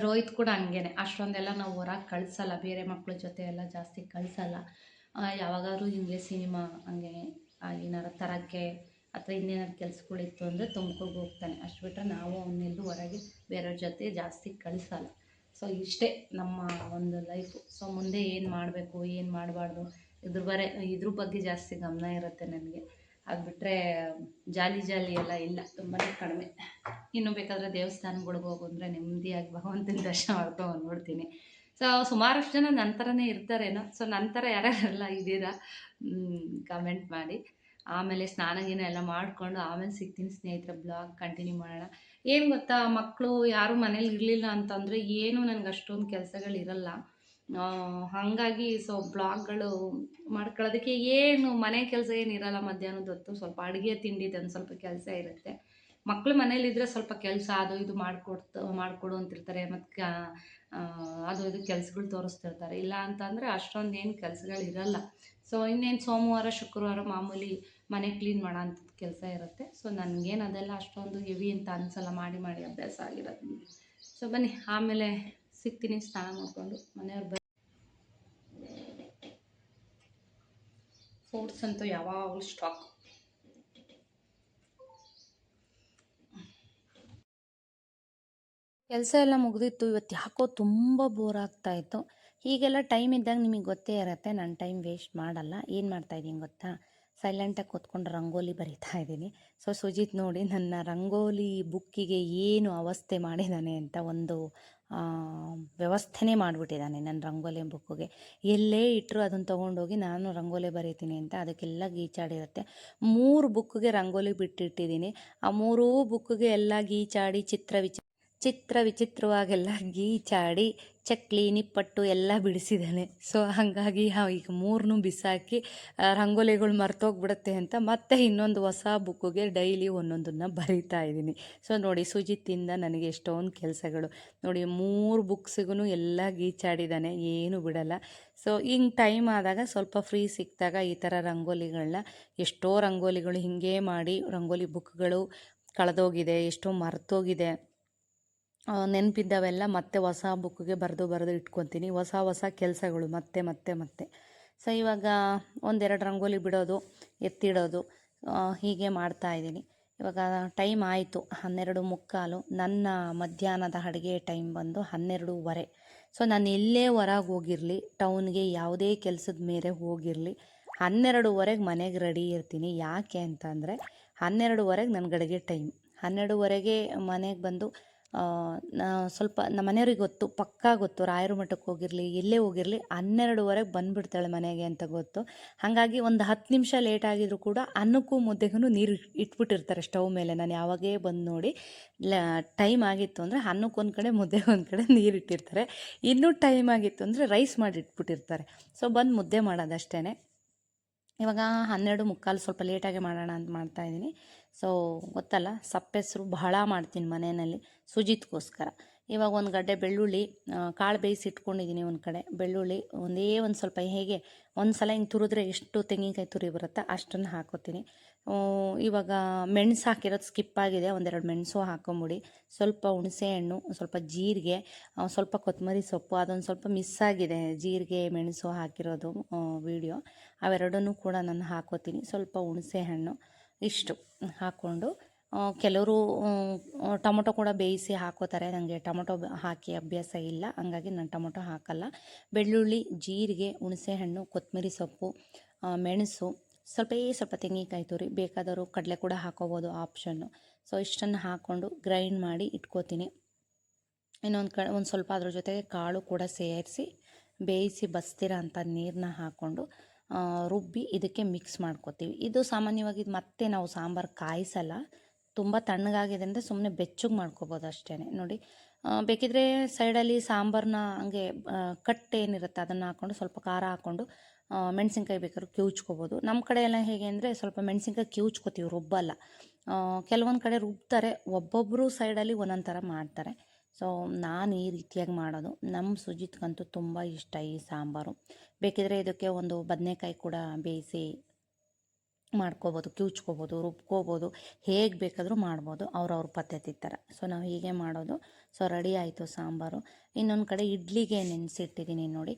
ರೋಹಿತ್ ಕೂಡ ಹಂಗೇನೆ. ಅಷ್ಟೊಂದೆಲ್ಲ ನಾವು ಹೊರಗೆ ಕಳಿಸಲ್ಲ. ಬೇರೆ ಮಕ್ಕಳ ಜೊತೆ ಎಲ್ಲ ಜಾಸ್ತಿ ಕಳಿಸಲ್ಲ. ಯಾವಾಗಾದ್ರೂ ಹಿಂಗೆ ಸಿನಿಮಾ ಹಂಗೆ ಏನಾರು ತರಕ್ಕೆ ಅಥವಾ ಇನ್ನೇನಾದ್ರು ಕೆಲ್ಸಗಳಿತ್ತು ಅಂದರೆ ತುಂಬ್ಕೊಂಡು ಹೋಗ್ತಾನೆ. ಅಷ್ಟು ಬಿಟ್ಟರೆ ನಾವು ಅವನ್ನೆಲ್ಲೂ ಹೊರಗೆ ಬೇರೆಯವ್ರ ಜೊತೆ ಜಾಸ್ತಿ ಕಳಿಸಲ್ಲ. ಸೊ ಇಷ್ಟೇ ನಮ್ಮ ಒಂದು ಲೈಫು ಸೊ ಮುಂದೆ ಏನು ಮಾಡಬೇಕು, ಏನು ಮಾಡಬಾರ್ದು, ಇದ್ರ ಬರೆ, ಇದ್ರ ಬಗ್ಗೆ ಜಾಸ್ತಿ ಗಮನ ಇರುತ್ತೆ ನನಗೆ. ಅದು ಬಿಟ್ಟರೆ ಜಾಲಿ ಜಾಲಿ ಎಲ್ಲ ಇಲ್ಲ. ತುಂಬಾ ಕಡಿಮೆ. ಇನ್ನು ಬೇಕಾದರೆ ದೇವಸ್ಥಾನಗಳಿಗೆ ಹೋಗು ನೆಮ್ಮದಿಯಾಗಿ ಭಗವಂತನ ದರ್ಶನ ಮಾಡ್ಕೊಂಡು ನೋಡ್ತೀನಿ ಸೊ ಸುಮಾರಷ್ಟು ಜನ ನನ್ನ ಥರನೇ ಇರ್ತಾರೇನೋ. ಸೊ ಥರ ಯಾರ್ಯಾರೆಲ್ಲ ಇದ್ದೀರಾ? ಕಮೆಂಟ್ ಮಾಡಿ. ಆಮೇಲೆ ಸ್ನಾನ ಗೀನ ಎಲ್ಲ ಮಾಡಿಕೊಂಡು ಆಮೇಲೆ ಸಿಗ್ತೀನಿ ಸ್ನೇಹಿತರ, ಬ್ಲಾಗ್ ಕಂಟಿನ್ಯೂ ಮಾಡೋಣ. ಏನು ಗೊತ್ತಾ ಮಕ್ಕಳು ಯಾರೂ ಮನೇಲಿ ಇರಲಿಲ್ಲ ಅಂತಂದರೆ ಏನು ನನಗೆ ಅಷ್ಟೊಂದು ಕೆಲಸಗಳಿರಲ್ಲ ಹಾಗಾಗಿ ಸೊ ಬ್ಲಾಗ್ಗಳು ಮಾಡ್ಕೊಳ್ಳೋದಕ್ಕೆ ಏನು, ಮನೆ ಕೆಲಸ ಏನಿರಲ್ಲ ಮಧ್ಯಾಹ್ನದ ಹೊತ್ತು. ಸ್ವಲ್ಪ ಅಡುಗೆ ತಿಂಡಿದ್ದು ಸ್ವಲ್ಪ ಕೆಲಸ ಇರುತ್ತೆ. ಮಕ್ಕಳು ಮನೇಲಿದ್ದರೆ ಸ್ವಲ್ಪ ಕೆಲಸ ಅದು ಇದು ಮಾಡಿಕೊಡ್ತು, ಮಾಡಿಕೊಡು ಅಂತಿರ್ತಾರೆ. ಮತ್ತು ಅದು ಇದು ಕೆಲಸಗಳು ತೋರಿಸ್ತಿರ್ತಾರೆ. ಇಲ್ಲ ಅಂತಂದರೆ ಅಷ್ಟೊಂದು ಏನು ಕೆಲಸಗಳಿರಲ್ಲ ಸೊ ಇನ್ನೇನು ಸೋಮವಾರ, ಶುಕ್ರವಾರ ಮಾಮೂಲಿ ಮನೆ ಕ್ಲೀನ್ ಮಾಡೋ ಕೆಲಸ ಇರುತ್ತೆ. ಸೊ, ನನಗೇನು ಅದೆಲ್ಲ ಅಷ್ಟೊಂದು ಹೆವಿ ಅಂತ ಅನಿಸಲ್ಲ. ಮಾಡಿ ಮಾಡಿ ಅಭ್ಯಾಸ ಆಗಿರೋದು ಸೊ, ಬನ್ನಿ, ಆಮೇಲೆ ಸಿಗ್ತೀನಿ. ಸ್ನಾನ ಮಾಡಿಕೊಂಡು ಮನೆಯವ್ರು ಬ ಫ್ರೂಟ್ಸ್ ಅಂತೂ ಯಾವಾಗಲೂ ಸ್ಟಾಕ್ ಕೆಲಸ ಎಲ್ಲ ಮುಗಿದಿತ್ತು. ಇವತ್ತು ಯಾಕೋ ತುಂಬ ಬೋರ್ ಆಗ್ತಾ ಇತ್ತು. ಹೀಗೆಲ್ಲ ಟೈಮ್ ಇದ್ದಾಗ ನಿಮಗೆ ಗೊತ್ತೇ ಇರತ್ತೆ. ನಾನು ಟೈಮ್ ವೇಸ್ಟ್ ಮಾಡಲ್ಲ. ಏನು ಮಾಡ್ತಾಯಿದ್ದೀನಿ ಗೊತ್ತಾ? ಸೈಲೆಂಟಾಗಿ ಕೂತ್ಕೊಂಡು ರಂಗೋಲಿ ಬರಿತಾ ಇದ್ದೀನಿ. ಸೊ ಸುಜಿತ್ ನೋಡಿ ನನ್ನ ರಂಗೋಲಿ ಬುಕ್ಕಿಗೆ ಏನು ಅವಸ್ಥೆ ಮಾಡಿದ್ದಾನೆ ಅಂತ ಒಂದು ವ್ಯವಸ್ಥೆನೇ ಮಾಡಿಬಿಟ್ಟಿದ್ದಾನೆ ನನ್ನ ರಂಗೋಲಿ ಬುಕ್ಕಿಗೆ. ಎಲ್ಲೇ ಇಟ್ಟರು ಅದನ್ನು ತೊಗೊಂಡೋಗಿ ನಾನು ರಂಗೋಲಿ ಬರೀತೀನಿ ಅಂತ ಅದಕ್ಕೆಲ್ಲ ಗೀಚಾಡಿರುತ್ತೆ. ಮೂರು ಬುಕ್ಕಿಗೆ ರಂಗೋಲಿ ಬಿಟ್ಟಿಟ್ಟಿದ್ದೀನಿ. ಆ ಮೂರೂ ಬುಕ್ಕಿಗೆ ಎಲ್ಲ ಗೀಚಾಡಿ ಚಿತ್ರ ವಿಚ ಚಿತ್ರ ವಿಚಿತ್ರವಾಗೆಲ್ಲ ಗೀಚಾಡಿ ಚಕ್ಲಿ, ನಿಪ್ಪಟ್ಟು ಎಲ್ಲ ಬಿಡಿಸಿದ್ದಾನೆ. ಸೊ ಹಾಗಾಗಿ ಈಗ ಮೂರನ್ನು ಬಿಸಾಕಿ ರಂಗೋಲಿಗಳು ಮರ್ತೋಗ್ಬಿಡುತ್ತೆ ಅಂತ ಮತ್ತೆ ಇನ್ನೊಂದು ಹೊಸ ಬುಕ್ಕಿಗೆ ಡೈಲಿ ಒಂದೊಂದನ್ನು ಬರಿತಾ ಇದ್ದೀನಿ. ಸೊ ನೋಡಿ ಸುಜಿತ್ತಿಂದ ನನಗೆ ಎಷ್ಟೊಂದು ಕೆಲಸಗಳು. ನೋಡಿ ಮೂರು ಬುಕ್ಸಿಗೂ ಎಲ್ಲ ಗೀಚಾಡಿದ್ದಾನೆ, ಏನು ಬಿಡಲ್ಲ. ಸೊ ಹಿಂಗೆ ಟೈಮ್ ಆದಾಗ ಸ್ವಲ್ಪ ಫ್ರೀ ಸಿಕ್ಕಿದಾಗ ಈ ಥರ ರಂಗೋಲಿಗಳನ್ನ, ಎಷ್ಟೋ ರಂಗೋಲಿಗಳು ಹೀಗೆ ಮಾಡಿ, ರಂಗೋಲಿ ಬುಕ್ಗಳು ಕಳೆದೋಗಿದೆ, ಎಷ್ಟೋ ಮರ್ತೋಗಿದೆ. ನೆನಪಿದ್ದವೆಲ್ಲ ಮತ್ತೆ ಹೊಸ ಬುಕ್ಕಿಗೆ ಬರೆದು ಬರೆದು ಇಟ್ಕೊತೀನಿ. ಹೊಸ ಹೊಸ ಕೆಲಸಗಳು ಮತ್ತೆ ಮತ್ತೆ ಮತ್ತೆ. ಸೊ ಇವಾಗ ಒಂದೆರಡು ರಂಗೋಲಿ ಬಿಡೋದು, ಎತ್ತಿಡೋದು ಹೀಗೆ ಮಾಡ್ತಾ ಇದ್ದೀನಿ. ಇವಾಗ ಟೈಮ್ ಆಯಿತು, ಹನ್ನೆರಡು ಮುಕ್ಕಾಲು. ನನ್ನ ಮಧ್ಯಾಹ್ನದ ಅಡುಗೆ ಟೈಮ್ ಬಂದು ಹನ್ನೆರಡೂವರೆ. ಸೊ ನಾನು ಎಲ್ಲೇ ಹೊರಗೆ ಹೋಗಿರಲಿ, ಟೌನ್ಗೆ ಯಾವುದೇ ಕೆಲಸದ ಮೇಲೆ ಹೋಗಿರಲಿ, ಹನ್ನೆರಡೂವರೆಗೆ ಮನೆಗೆ ರೆಡಿ ಇರ್ತೀನಿ. ಯಾಕೆ ಅಂತಂದರೆ, ಹನ್ನೆರಡುವರೆಗೆ ನನ್ನ ಗಡಿಗೆ ಟೈಮ್. ಹನ್ನೆರಡುವರೆಗೆ ಮನೆಗೆ ಬಂದು ಸ್ವಲ್ಪ ನಮ್ಮ ಮನೆಯವ್ರಿಗೆ ಗೊತ್ತು, ಪಕ್ಕಾ ಗೊತ್ತು, ರಾಯರ ಮಠಕ್ಕೆ ಹೋಗಿರಲಿ, ಎಲ್ಲೇ ಹೋಗಿರಲಿ, ಹನ್ನೆರಡುವರೆಗೆ ಬಂದುಬಿಡ್ತಾಳೆ ಮನೆಗೆ ಅಂತ ಗೊತ್ತು. ಹಾಗಾಗಿ ಒಂದು ಹತ್ತು ನಿಮಿಷ ಲೇಟ್ ಆಗಿದ್ರು ಕೂಡ ಅನ್ನಕ್ಕೂ ಮುದ್ದೆಗೂ ನೀರು ಇಟ್ಬಿಟ್ಟಿರ್ತಾರೆ ಸ್ಟವ್ ಮೇಲೆ. ನಾನು ಯಾವಾಗೇ ಬಂದು ನೋಡಿ ಟೈಮ್ ಆಗಿತ್ತು ಅಂದರೆ ಅನ್ನಕ್ಕೆ ಒಂದು ಕಡೆ, ಮುದ್ದೆಗೆ ಒಂದು ಕಡೆ ನೀರು ಇಟ್ಟಿರ್ತಾರೆ. ಇನ್ನೂ ಟೈಮ್ ಆಗಿತ್ತು ಅಂದರೆ ರೈಸ್ ಮಾಡಿ ಇಟ್ಬಿಟ್ಟಿರ್ತಾರೆ. ಸೊ ಬಂದು ಮುದ್ದೆ ಮಾಡೋದಷ್ಟೇ ಇವಾಗ ಹನ್ನೆರಡು ಮುಕ್ಕಾಲು ಸ್ವಲ್ಪ ಲೇಟಾಗಿ ಮಾಡೋಣ ಅಂತ ಮಾಡ್ತಾಯಿದ್ದೀನಿ ಸೊ ಗೊತ್ತಲ್ಲ? ಸಪ್ಪೆಸರು ಬಹಳ ಮಾಡ್ತೀನಿ ಮನೆಯಲ್ಲಿ ಸುಜಿತ್ಗೋಸ್ಕರ. ಇವಾಗ ಒಂದು ಗಡ್ಡೆ ಬೆಳ್ಳುಳ್ಳಿ ಕಾಳು ಬೇಯಿಸಿ ಇಟ್ಕೊಂಡಿದ್ದೀನಿ ಒಂದು ಕಡೆ. ಬೆಳ್ಳುಳ್ಳಿ ಒಂದೇ ಒಂದು ಸ್ವಲ್ಪ ಹೇಗೆ ಒಂದು ಸಲ ಹಿಂಗೆ ತುರಿದ್ರೆ ಎಷ್ಟು ತೆಂಗಿನಕಾಯಿ ತುರಿ ಬರುತ್ತೆ ಅಷ್ಟನ್ನು ಹಾಕೋತೀನಿ. ಇವಾಗ ಮೆಣಸು ಹಾಕಿರೋದು ಸ್ಕಿಪ್ ಆಗಿದೆ. ಒಂದೆರಡು ಮೆಣಸು ಹಾಕೊಂಬಿಡಿ. ಸ್ವಲ್ಪ ಹುಣಸೆ ಹಣ್ಣು, ಸ್ವಲ್ಪ ಜೀರಿಗೆ ಸ್ವಲ್ಪ ಕೊತ್ತಂಬರಿ ಸೊಪ್ಪು, ಅದೊಂದು ಸ್ವಲ್ಪ ಮಿಸ್ ಆಗಿದೆ ಜೀರಿಗೆ, ಮೆಣಸು ಹಾಕಿರೋದು ವಿಡಿಯೋ ಅವೆರಡನ್ನೂ ಕೂಡ ನಾನು ಹಾಕೋತೀನಿ. ಸ್ವಲ್ಪ ಹುಣಸೆ ಹಣ್ಣು. ಇಷ್ಟು ಹಾಕ್ಕೊಂಡು ಕೆಲವರು ಟೊಮೊಟೊ ಕೂಡ ಬೇಯಿಸಿ ಹಾಕೋತಾರೆ. ನನಗೆ ಟೊಮೊಟೊ ಹಾಕಿ ಅಭ್ಯಾಸ ಇಲ್ಲ. ಹಂಗಾಗಿ ನಾನು ಟೊಮೊಟೊ ಹಾಕಲ್ಲ. ಬೆಳ್ಳುಳ್ಳಿ, ಜೀರಿಗೆ, ಹುಣಸೆಹಣ್ಣು ಕೊತ್ತಂಬರಿ ಸೊಪ್ಪು ಮೆಣಸು, ಸ್ವಲ್ಪ ಸ್ವಲ್ಪ ತೆಂಗಿನಕಾಯಿ ತುರಿ ಬೇಕಾದವರು ಕಡಲೆ ಕೂಡ ಹಾಕೋಬೋದು ಆಪ್ಷನ್ನು. ಸೊ, ಇಷ್ಟನ್ನು ಹಾಕ್ಕೊಂಡು ಗ್ರೈಂಡ್ ಮಾಡಿ ಇಟ್ಕೋತೀನಿ. ಇನ್ನೊಂದು ಕಡೆ ಒಂದು ಸ್ವಲ್ಪ ಅದ್ರ ಜೊತೆಗೆ ಕಾಳು ಕೂಡ ಸೇರಿಸಿ ಬೇಯಿಸಿ ಬಸ್ತಿರೋ ಅಂಥ ನೀರನ್ನ ಹಾಕ್ಕೊಂಡು ರುಬ್ಬಿ ಇದಕ್ಕೆ ಮಿಕ್ಸ್ ಮಾಡ್ಕೊತೀವಿ. ಇದು ಸಾಮಾನ್ಯವಾಗಿ ಮತ್ತೆ ನಾವು ಸಾಂಬಾರು ಕಾಯಿಸಲ್ಲ. ತುಂಬ ತಣ್ಣಗಾಗಿದೆ ಅಂದರೆ ಸುಮ್ಮನೆ ಬೆಚ್ಚಗೆ ಮಾಡ್ಕೋಬೋದು ಅಷ್ಟೇ ನೋಡಿ ಬೇಕಿದ್ರೆ ಸೈಡಲ್ಲಿ ಸಾಂಬಾರನ್ನ ಹಂಗೆ ಕಟ್ಟೆ ಕಟ್ ಏನಿರುತ್ತೆ ಅದನ್ನು ಹಾಕ್ಕೊಂಡು ಸ್ವಲ್ಪ ಖಾರ ಹಾಕ್ಕೊಂಡು ಮೆಣಸಿನ್ಕಾಯಿ ಬೇಕಾದ್ರೂ ಕಿವುಚ್ಕೋಬೋದು. ನಮ್ಮ ಕಡೆ ಎಲ್ಲ ಹೇಗೆ ಅಂದರೆ ಸ್ವಲ್ಪ ಮೆಣಸಿನ್ಕಾಯಿ ಕಿವುಚ್ಕೋತೀವಿ, ರುಬ್ಬಲ್ಲ. ಕೆಲವೊಂದು ಕಡೆ ರುಬ್ತಾರೆ ಒಬ್ಬೊಬ್ಬರು ಸೈಡಲ್ಲಿ ಒಂದೊಂದು ಥರ ಮಾಡ್ತಾರೆ. ಸೊ, ನಾನು ಈ ರೀತಿಯಾಗಿ ಮಾಡೋದು. ನಮ್ಮ ಸುಜಿತ್ಗಂತೂ ತುಂಬ ಇಷ್ಟ ಈ ಸಾಂಬಾರು. ಬೇಕಿದ್ರೆ ಇದಕ್ಕೆ ಒಂದು ಬದನೆಕಾಯಿ ಕೂಡ ಬೇಯಿಸಿ ಮಾಡ್ಕೋಬೋದು ಕಿವುಚ್ಕೋಬೋದು ರುಬ್ಕೋಬೋದು, ಹೇಗೆ ಬೇಕಾದರೂ ಮಾಡ್ಬೋದು. ಅವ್ರವ್ರ ಪದ್ಧತಿ ಥರ. ಸೊ, ನಾವು ಹೀಗೆ ಮಾಡೋದು. ಸೊ, ರೆಡಿ ಆಯಿತು ಸಾಂಬಾರು. ಇನ್ನೊಂದು ಕಡೆ ಇಡ್ಲಿಗೆ ನೆನೆಸಿಟ್ಟಿದ್ದೀನಿ ನೋಡಿ.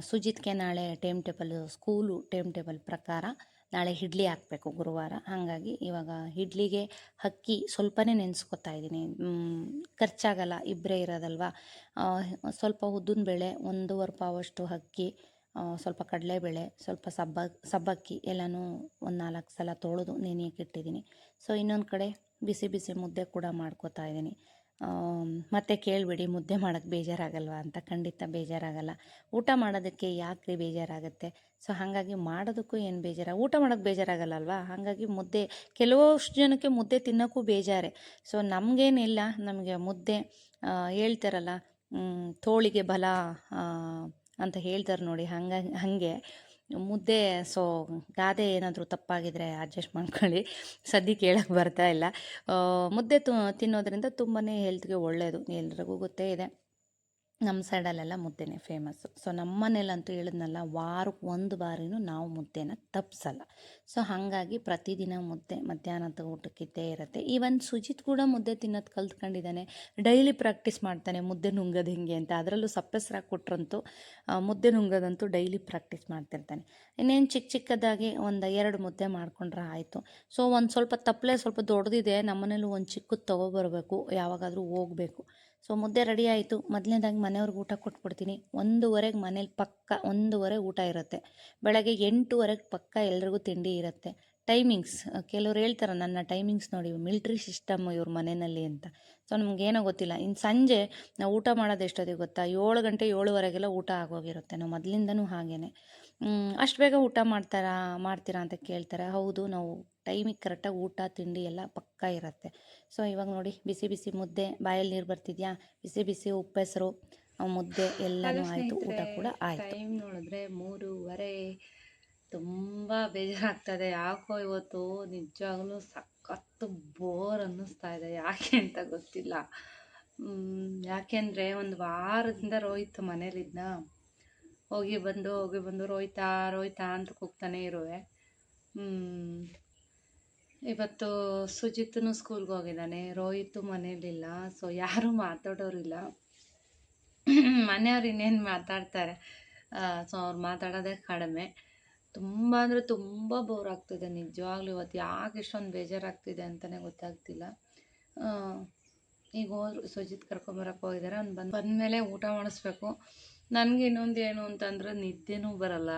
ಸುಜಿತ್ಗೆ ನಾಳೆ time table, school time table ಪ್ರಕಾರ ನಾಳೆ ಇಡ್ಲಿ ಹಾಕಬೇಕು ಗುರುವಾರ. ಹಾಗಾಗಿ ಇವಾಗ ಇಡ್ಲಿಗೆ ಅಕ್ಕಿ ಸ್ವಲ್ಪನೇ ನೆನೆಸ್ಕೊತಾ ಇದ್ದೀನಿ. ಖರ್ಚಾಗಲ್ಲ ಇಬ್ಬರೇ ಇರೋದಲ್ವ? ಸ್ವಲ್ಪ ಉದ್ದಿನ ಬೇಳೆ, ಒಂದೂವರೆ ಪಾವಷ್ಟು ಅಕ್ಕಿ ಸ್ವಲ್ಪ ಕಡಲೆಬೇಳೆ, ಸ್ವಲ್ಪ ಸಬ್ಬ, ಸಬ್ಬಕ್ಕಿ ಎಲ್ಲನೂ ಒಂದು ನಾಲ್ಕು ಸಲ ತೊಳೆದು ನೆನೆಯಕ್ಕೆ ಇಟ್ಟಿದ್ದೀನಿ. ಸೊ, ಇನ್ನೊಂದು ಕಡೆ ಬಿಸಿ ಬಿಸಿ ಮುದ್ದೆ ಕೂಡ ಮಾಡ್ಕೋತಾ ಇದ್ದೀನಿ. ಮತ್ತೆ ಕೇಳಬೇಡಿ, ಮುದ್ದೆ ಮಾಡೋಕ್ಕೆ ಬೇಜಾರಾಗಲ್ವಾ ಅಂತ. ಖಂಡಿತ ಬೇಜಾರಾಗಲ್ಲ. ಊಟ ಮಾಡೋದಕ್ಕೆ ಯಾಕೆ ಬೇಜಾರಾಗುತ್ತೆ? ಸೊ, ಹಾಗಾಗಿ ಮಾಡೋದಕ್ಕೂ ಏನು ಬೇಜಾರ? ಊಟ ಮಾಡೋಕ್ಕೆ ಬೇಜಾರಾಗಲ್ಲ ಅಲ್ವಾ ಹಾಗಾಗಿ ಮುದ್ದೆ, ಕೆಲವಷ್ಟು ಜನಕ್ಕೆ ಮುದ್ದೆ ತಿನ್ನೋಕ್ಕೂ ಬೇಜಾರೆ. ಸೊ, ನಮಗೇನಿಲ್ಲ, ನಮಗೆ ಮುದ್ದೆ ಹೇಳ್ತಾರಲ್ಲ ತೋಳಿಗೆ ಬಲ ಅಂತ ಹೇಳ್ತಾರೆ ನೋಡಿ ಹಂಗಾಗಿ ಹಾಗೆ. ಮುದ್ದೆ, ಸೊ, ಗಾದೆ ಏನಾದರೂ ತಪ್ಪಾಗಿದ್ರೆ ಅಡ್ಜಸ್ಟ್ ಮಾಡ್ಕೊಳ್ಳಿ. ಸದ್ಯಕ್ಕೆ ಕೇಳೋಕ್ಕೆ ಬರ್ತಾ ಇಲ್ಲ. ಮುದ್ದೆ ತು, ತಿನ್ನೋದ್ರಿಂದ ತುಂಬಾ ಹೆಲ್ತ್ಗೆ ಒಳ್ಳೆಯದು ಎಲ್ರಿಗೂ ಗೊತ್ತೇ ಇದೆ. ನಮ್ಮ ಸೈಡಲ್ಲೆಲ್ಲ ಮುದ್ದೆನೇ ಫೇಮಸ್ಸು ಸೊ ನಮ್ಮ ಮನೇಲಂತೂ ಹೇಳಿದ್ನಲ್ಲ ವಾರಕ್ಕೆ ಒಂದು ಬಾರಿನೂ ನಾವು ಮುದ್ದೆನ ತಪ್ಪಿಸಲ್ಲ ಸೊ ಹಾಗಾಗಿ ಪ್ರತಿದಿನ ಮುದ್ದೆ ಮಧ್ಯಾಹ್ನದ ಊಟಕ್ಕಿದ್ದೇ ಇರುತ್ತೆ. ಈವನ್ ಸುಜಿತ್ ಕೂಡ ಮುದ್ದೆ ತಿನ್ನೋದು ಕಲ್ತ್ಕೊಂಡಿದ್ದಾನೆ. ಡೈಲಿ ಪ್ರಾಕ್ಟೀಸ್ ಮಾಡ್ತಾನೆ ಮುದ್ದೆ ನುಂಗೋದು ಹೆಂಗೆ ಅಂತ. ಅದರಲ್ಲೂ ಸಪ್ಪೆಸ್ರಾಗಿ ಕೊಟ್ರಂತೂ ಮುದ್ದೆ ನುಂಗೋದಂತೂ ಡೈಲಿ ಪ್ರಾಕ್ಟೀಸ್ ಮಾಡ್ತಿರ್ತಾನೆ. ಇನ್ನೇನು ಚಿಕ್ಕ ಚಿಕ್ಕದಾಗಿ ಒಂದು ಎರಡು ಮುದ್ದೆ ಮಾಡಿಕೊಂಡ್ರೆ ಆಯಿತು. ಸೊ ಒಂದು ಸ್ವಲ್ಪ ತಪ್ಪಲೆ ಸ್ವಲ್ಪ ದೊಡ್ಡದಿದೆ ನಮ್ಮನೇಲೂ ಒಂದು ಚಿಕ್ಕದು ತೊಗೊಬರ್ಬೇಕು. ಯಾವಾಗಾದರೂ ಹೋಗಬೇಕು. ಸೊ ಮುದ್ದೆ ರೆಡಿ ಆಯಿತು. ಮೊದಲನೇದಾಗಿ ಮನೆಯವ್ರಿಗೆ ಊಟ ಕೊಟ್ಬಿಡ್ತೀನಿ. ಒಂದೂವರೆಗೆ ಮನೇಲಿ ಪಕ್ಕ ಒಂದೂವರೆ ಊಟ ಇರುತ್ತೆ. ಬೆಳಗ್ಗೆ ಎಂಟೂವರೆಗೆ ಪಕ್ಕ ಎಲ್ರಿಗೂ ತಿಂಡಿ ಇರುತ್ತೆ. ಟೈಮಿಂಗ್ಸ್ ಕೆಲವ್ರು ಹೇಳ್ತಾರೆ ನನ್ನ ಟೈಮಿಂಗ್ಸ್ ನೋಡಿ ಮಿಲ್ಟ್ರಿ ಸಿಸ್ಟಮ್ ಇವ್ರ ಮನೆಯಲ್ಲಿ ಅಂತ. ಸೊ ನಮಗೇನೋ ಗೊತ್ತಿಲ್ಲ. ಇನ್ನು ಸಂಜೆ ನಾವು ಊಟ ಮಾಡೋದು ಎಷ್ಟೊತ್ತಿಗೆ ಗೊತ್ತಾ? ಏಳು ಗಂಟೆ ಏಳುವರೆಗೆಲ್ಲ ಊಟ ಆಗೋಗಿರುತ್ತೆ. ನಾವು ಮೊದಲಿಂದನೂ ಹಾಗೇ ಅಷ್ಟು ಬೇಗ ಊಟ ಮಾಡ್ತಾರಾ, ಮಾಡ್ತೀರಾ ಅಂತ ಕೇಳ್ತಾರೆ. ಹೌದು, ನಾವು ಟೈಮಿಗೆ ಕರೆಕ್ಟಾಗಿ ಊಟ, ತಿಂಡಿ ಎಲ್ಲ ಪಕ್ಕ ಇರುತ್ತೆ. ಸೊ ಇವಾಗ ನೋಡಿ ಬಿಸಿ ಬಿಸಿ ಮುದ್ದೆ ಬಾಯಲ್ಲಿ ನೀರು ಬರ್ತಿದ್ಯಾ? ಬಿಸಿ ಬಿಸಿ ಉಪ್ಪೆಸರು ಮುದ್ದೆ ಎಲ್ಲನೂ ಆಯಿತು ಊಟ ಕೂಡ ಆಯಿತು. ಟೈಮ್ ನೋಡಿದ್ರೆ ಮೂರುವರೆ ತುಂಬ ಬೇಜಾರಾಗ್ತದೆ. ಯಾಕೋ ಇವತ್ತು ನಿಜವಾಗ್ಲೂ ಸಖತ್ತು ಬೋರ್ ಅನ್ನಿಸ್ತಾ ಇದೆ. ಯಾಕೆ ಅಂತ ಗೊತ್ತಿಲ್ಲ. ಯಾಕೆಂದರೆ ಒಂದು ವಾರದಿಂದ ರೋಹಿತ್ ಮನೇಲಿದ್ದ ಹೋಗಿ ಬಂದು ಹೋಗಿ ಬಂದು ರೋಯ್ತಾ ರೋಯ್ತಾ ಅಂತ ಕೂಗ್ತಾನೆ ಇರುವೆ. ಹ್ಮ್. ಇವತ್ತು ಸುಜಿತ್ನು ಸ್ಕೂಲ್ಗೆ ಹೋಗಿದ್ದಾನೆ. ರೋಹಿತ್ ಮನೇಲಿಲ್ಲ. ಸೊ ಯಾರೂ ಮಾತಾಡೋರಿಲ್ಲ. ಮನೆಯವ್ರು ಇನ್ನೇನು ಮಾತಾಡ್ತಾರೆ? ಸೊ ಅವ್ರು ಮಾತಾಡೋದೇ ಕಡಿಮೆ. ತುಂಬ ಅಂದರೆ ತುಂಬ ಬೋರ್ ಆಗ್ತಿದೆ. ನಿಜವಾಗ್ಲೂ ಇವತ್ತು ಯಾಕೆ ಇಷ್ಟೊಂದು ಬೇಜಾರಾಗ್ತಿದೆ ಅಂತಲೇ ಗೊತ್ತಾಗ್ತಿಲ್ಲ. ಈಗ ಹೋದ್ರು, ಸುಜಿತ್ ಕರ್ಕೊಂಬರಕ್ಕೆ ಹೋಗಿದ್ದಾರೆ ಅವ್ನು ಬಂದು ಬಂದಮೇಲೆ ಊಟ ಮಾಡಿಸ್ಬೇಕು. ನನಗೆ ಇನ್ನೊಂದು ಏನು ಅಂತಂದ್ರೆ ನಿದ್ದೆನೂ ಬರಲ್ಲ.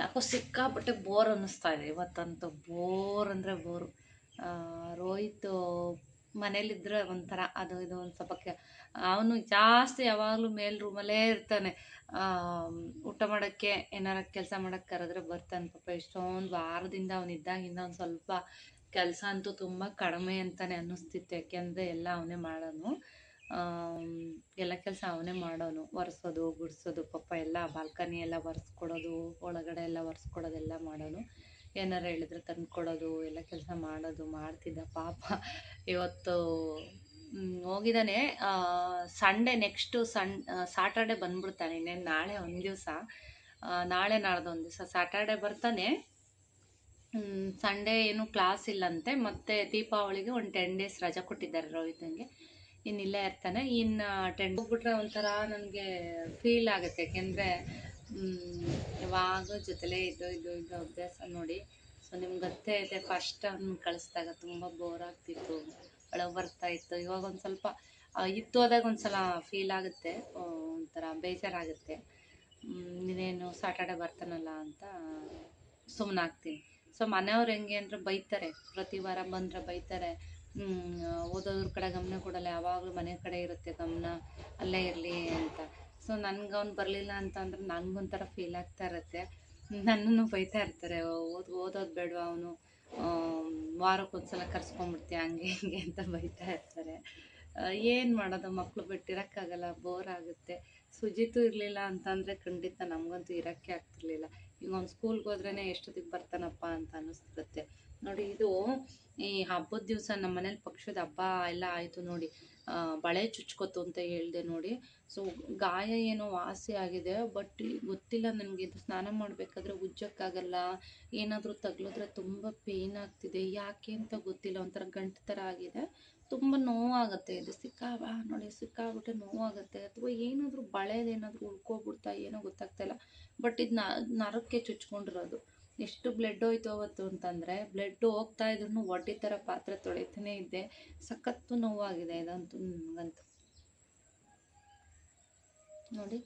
ಯಾಕೋ ಸಿಕ್ಕಾಪಟ್ಟೆ ಬೋರ್ ಅನ್ನಿಸ್ತಾ ಇದೆ. ಇವತ್ತಂತೂ ಬೋರ್ ಅಂದರೆ ಬೋರು ರೋಹಿತ್ ಮನೇಲಿದ್ದರೆ ಒಂಥರ ಅದು ಇದು ಒಂದು ಸ್ವಲ್ಪ ಕೆ, ಅವನು ಜಾಸ್ತಿ ಯಾವಾಗಲೂ ಮೇಲ್ ರೂಮಲ್ಲೇ ಇರ್ತಾನೆ. ಊಟ ಮಾಡೋಕ್ಕೆ ಏನಾರ ಕೆಲಸ ಮಾಡೋಕ್ಕೆ ಕರೆದ್ರೆ ಬರ್ತಾನೆ ಪಾಪ. ಎಷ್ಟೊಂದು ವಾರದಿಂದ ಅವನು ಇದ್ದಾಗಿಂದ ಒಂದು ಸ್ವಲ್ಪ ಕೆಲಸ ಅಂತೂ ತುಂಬ ಕಡಿಮೆ ಅಂತಲೇ ಅನ್ನಿಸ್ತಿತ್ತು. ಯಾಕೆಂದರೆ ಎಲ್ಲ ಅವನೇ ಮಾಡೋನು. ಎಲ್ಲ ಕೆಲಸ ಅವನೇ ಮಾಡೋನು. ಒರೆಸೋದು, ಗುಡಿಸೋದು ಪಾಪ ಎಲ್ಲ ಬಾಲ್ಕನಿ ಎಲ್ಲ ಒರೆಸ್ಕೊಡೋದು, ಒಳಗಡೆ ಎಲ್ಲ ಒರೆಸ್ಕೊಡೋದೆಲ್ಲ ಮಾಡೋನು. ಏನಾರು ಹೇಳಿದ್ರೆ ತಂದ್ಕೊಡೋದು, ಎಲ್ಲ ಕೆಲಸ ಮಾಡೋದು, ಮಾಡ್ತಿದ್ದ ಪಾಪ. ಇವತ್ತು ಹೋಗಿದ್ದಾನೆ. ಸಂಡೇ ನೆಕ್ಸ್ಟು ಸಣ್ ಸಾಟರ್ಡೆ ಬಂದ್ಬಿಡ್ತಾನೆ. ಇನ್ನೇನು ನಾಳೆ ಒಂದು ದಿವಸ. ನಾಳೆ ನಾಡ್ದು ಒಂದು ದಿವಸ. ಸಾಟರ್ಡೆ ಬರ್ತಾನೆ. ಸಂಡೇ ಏನು ಕ್ಲಾಸ್ ಇಲ್ಲಂತೆ. ಮತ್ತು ದೀಪಾವಳಿಗೆ ಒಂದು ಟೆನ್ ಡೇಸ್ ರಜಾ ಕೊಟ್ಟಿದ್ದಾರೆ ರೋಹಿತಂಗೆ ಇನ್ನು ಇಲ್ಲೇ ಇರ್ತಾನೆ. ಇನ್ನು ಟೆಂಟ್ ಹೋಗ್ಬಿಟ್ರೆ ಒಂಥರ ನನಗೆ ಫೀಲ್ ಆಗುತ್ತೆ. ಯಾಕೆಂದರೆ ಯಾವಾಗ ಜೊತೆಲೇ ಇದ್ದು ಇದು ಇದು ಅಭ್ಯಾಸ ನೋಡಿ. ಸೊ ನಿಮ್ಗೆ ಗೊತ್ತೇ ಇದೆ ಫಸ್ಟ್ ಅವ್ನು ಕಳಿಸ್ದಾಗ ತುಂಬ ಬೋರ್ ಆಗ್ತಿತ್ತು. ಒಳಗೆ ಬರ್ತಾ ಇತ್ತು. ಇವಾಗ ಒಂದು ಸ್ವಲ್ಪ ಇತ್ತು ಹೋದಾಗ ಒಂದು ಸಲ ಫೀಲ್ ಆಗುತ್ತೆ ಒಂಥರ ಬೇಜಾರಾಗುತ್ತೆ. ನೀನೇನು ಇನ್ನೇನು ಸಾಟರ್ಡೆ ಬರ್ತಾನಲ್ಲ ಅಂತ ಸುಮ್ಮನಾಗ್ತೀನಿ ಸೊ ಮನೆಯವ್ರು ಹೆಂಗೆ ಅಂದರೆ ಬೈತಾರೆ. ಪ್ರತಿ ವಾರ ಬಂದರೆ ಬೈತಾರೆ. ಓದೋದ್ರ ಕಡೆ ಗಮನ ಕೊಡಲ್ಲ, ಯಾವಾಗಲೂ ಮನೆ ಕಡೆ ಇರುತ್ತೆ ಗಮನ, ಅಲ್ಲೇ ಇರಲಿ ಅಂತ. ಸೊ ನನ್ಗೆ ಅವ್ನು ಬರಲಿಲ್ಲ ಅಂತಂದ್ರೆ ನನಗೊಂಥರ ಫೀಲ್ ಆಗ್ತಾ ಇರುತ್ತೆ. ನನ್ನನ್ನು ಬೈತಾ ಇರ್ತಾರೆ, ಓದ್, ಓದೋದು ಬೇಡವಾ ಅವನು? ವಾರಕ್ಕೊಂದ್ಸಲ ಕರ್ಸ್ಕೊಂಡ್ಬಿಡ್ತೀಯ ಹಂಗೆ ಹಿಂಗೆ ಅಂತ ಬೈತಾ ಇರ್ತಾರೆ. ಏನು ಮಾಡೋದು ಮಕ್ಕಳು ಬಿಟ್ಟಿರೋಕ್ಕಾಗಲ್ಲ ಬೋರ್ ಆಗುತ್ತೆ. ಸುಜಿತು ಇರಲಿಲ್ಲ ಅಂತಂದರೆ ಖಂಡಿತ ನಮಗಂತೂ ಇರೋಕ್ಕೆ ಆಗ್ತಿರ್ಲಿಲ್ಲ. ಈಗ ಅವ್ನು ಸ್ಕೂಲ್ಗೆ ಹೋದ್ರೇ ಎಷ್ಟೊತ್ತಿಗೆ ಬರ್ತಾನಪ್ಪ ಅಂತ ಅನ್ನಿಸ್ತಿರುತ್ತೆ. ನೋಡಿ, ಇದು ಈ ಹಬ್ಬದ ದಿವಸ ನಮ್ಮ ಮನೇಲಿ ಪಕ್ಷದ ಹಬ್ಬ ಎಲ್ಲ ಆಯಿತು ನೋಡಿ. ಬಳೆ ಚುಚ್ಕೊತು ಅಂತ ಹೇಳಿದೆ ನೋಡಿ. ಸೊ ಗಾಯ ಏನೋ ವಾಸಿ ಆಗಿದೆ ಬಟ್ ಗೊತ್ತಿಲ್ಲ ನನಗೆ ಇದು ಸ್ನಾನ ಮಾಡಬೇಕಾದ್ರೆ ಉಜ್ಜಕ್ಕಾಗಲ್ಲ, ಏನಾದರೂ ತಗ್ಲಿದ್ರೆ ತುಂಬ ಪೇಯ್ನ್ ಆಗ್ತಿದೆ, ಯಾಕೆ ಅಂತ ಗೊತ್ತಿಲ್ಲ, ಒಂಥರ ಗಂಟು ಥರ ಆಗಿದೆ. ತುಂಬ ನೋವಾಗುತ್ತೆ, ಇದು ಸಿಕ್ಕಾವ, ನೋಡಿ ಸಿಕ್ಕಾಗ್ಬಿಟ್ಟೆ ನೋವಾಗುತ್ತೆ, ಅಥವಾ ಏನಾದರೂ ಬಳೆದೇನಾದರೂ ಉಳ್ಕೊಬಿಡ್ತಾ ಏನೋ ಗೊತ್ತಾಗ್ತಾ ಇಲ್ಲ. ಬಟ್ ಇದು ನರಕ್ಕೆ ಚುಚ್ಕೊಂಡಿರೋದು. ಎಷ್ಟು ಬ್ಲಡ್ ಹೋಯ್ತು ಅವತ್ತು ಅಂತಂದರೆ ಬ್ಲಡ್ ಹೋಗ್ತಾ ಇದ್ರೂ ಒಡ್ಡಿ ಥರ ಪಾತ್ರೆ ತೊಳಿತಾನೆ ಇದ್ದೆ. ಸಖತ್ತು ನೋವಾಗಿದೆ ಇದಂತೂ ನನಗಂತೂ. ನೋಡಿ,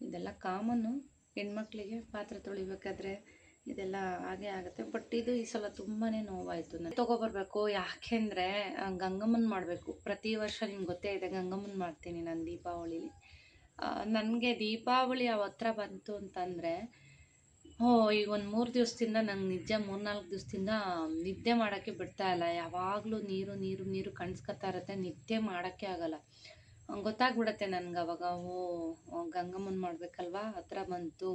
ಇದೆಲ್ಲ ಕಾಮನ್ನು ಹೆಣ್ಮಕ್ಳಿಗೆ ಪಾತ್ರೆ ತೊಳಿಬೇಕಾದ್ರೆ ಇದೆಲ್ಲ ಹಾಗೆ ಆಗುತ್ತೆ. ಬಟ್ ಇದು ಈ ಸಲ ತುಂಬಾ ನೋವಾಯಿತು. ನಾನು ತೊಗೊಬರ್ಬೇಕು ಯಾಕೆಂದರೆ ಗಂಗಮ್ಮನ ಮಾಡಬೇಕು. ಪ್ರತಿ ವರ್ಷ ನಿಮ್ಗೆ ಗೊತ್ತೇ ಇದೆ, ಗಂಗಮ್ಮನ ಮಾಡ್ತೀನಿ ನಾನು ದೀಪಾವಳಿಲಿ. ನನಗೆ ದೀಪಾವಳಿ ಯಾವ ಹತ್ರ ಬಂತು ಅಂತಂದರೆ ಓ, ಈಗ ಒಂದು ಮೂರು ದಿವಸದಿಂದ ನಂಗೆ ನಿಜ ಮೂರ್ನಾಲ್ಕು ದಿವಸದಿಂದ ನಿದ್ದೆ ಮಾಡೋಕ್ಕೆ ಬಿಡ್ತಾ ಇಲ್ಲ. ಯಾವಾಗಲೂ ನೀರು ನೀರು ನೀರು ಕಣ್ಸ್ಕೊತಾ ಇರುತ್ತೆ, ನಿದ್ದೆ ಮಾಡೋಕ್ಕೆ ಆಗಲ್ಲ. ಗೊತ್ತಾಗ್ಬಿಡತ್ತೆ ನನ್ಗೆ ಅವಾಗ. ಓ ಗಂಗಮ್ಮನ ಮಾಡಬೇಕಲ್ವಾ? ಹತ್ರ ಬಂತು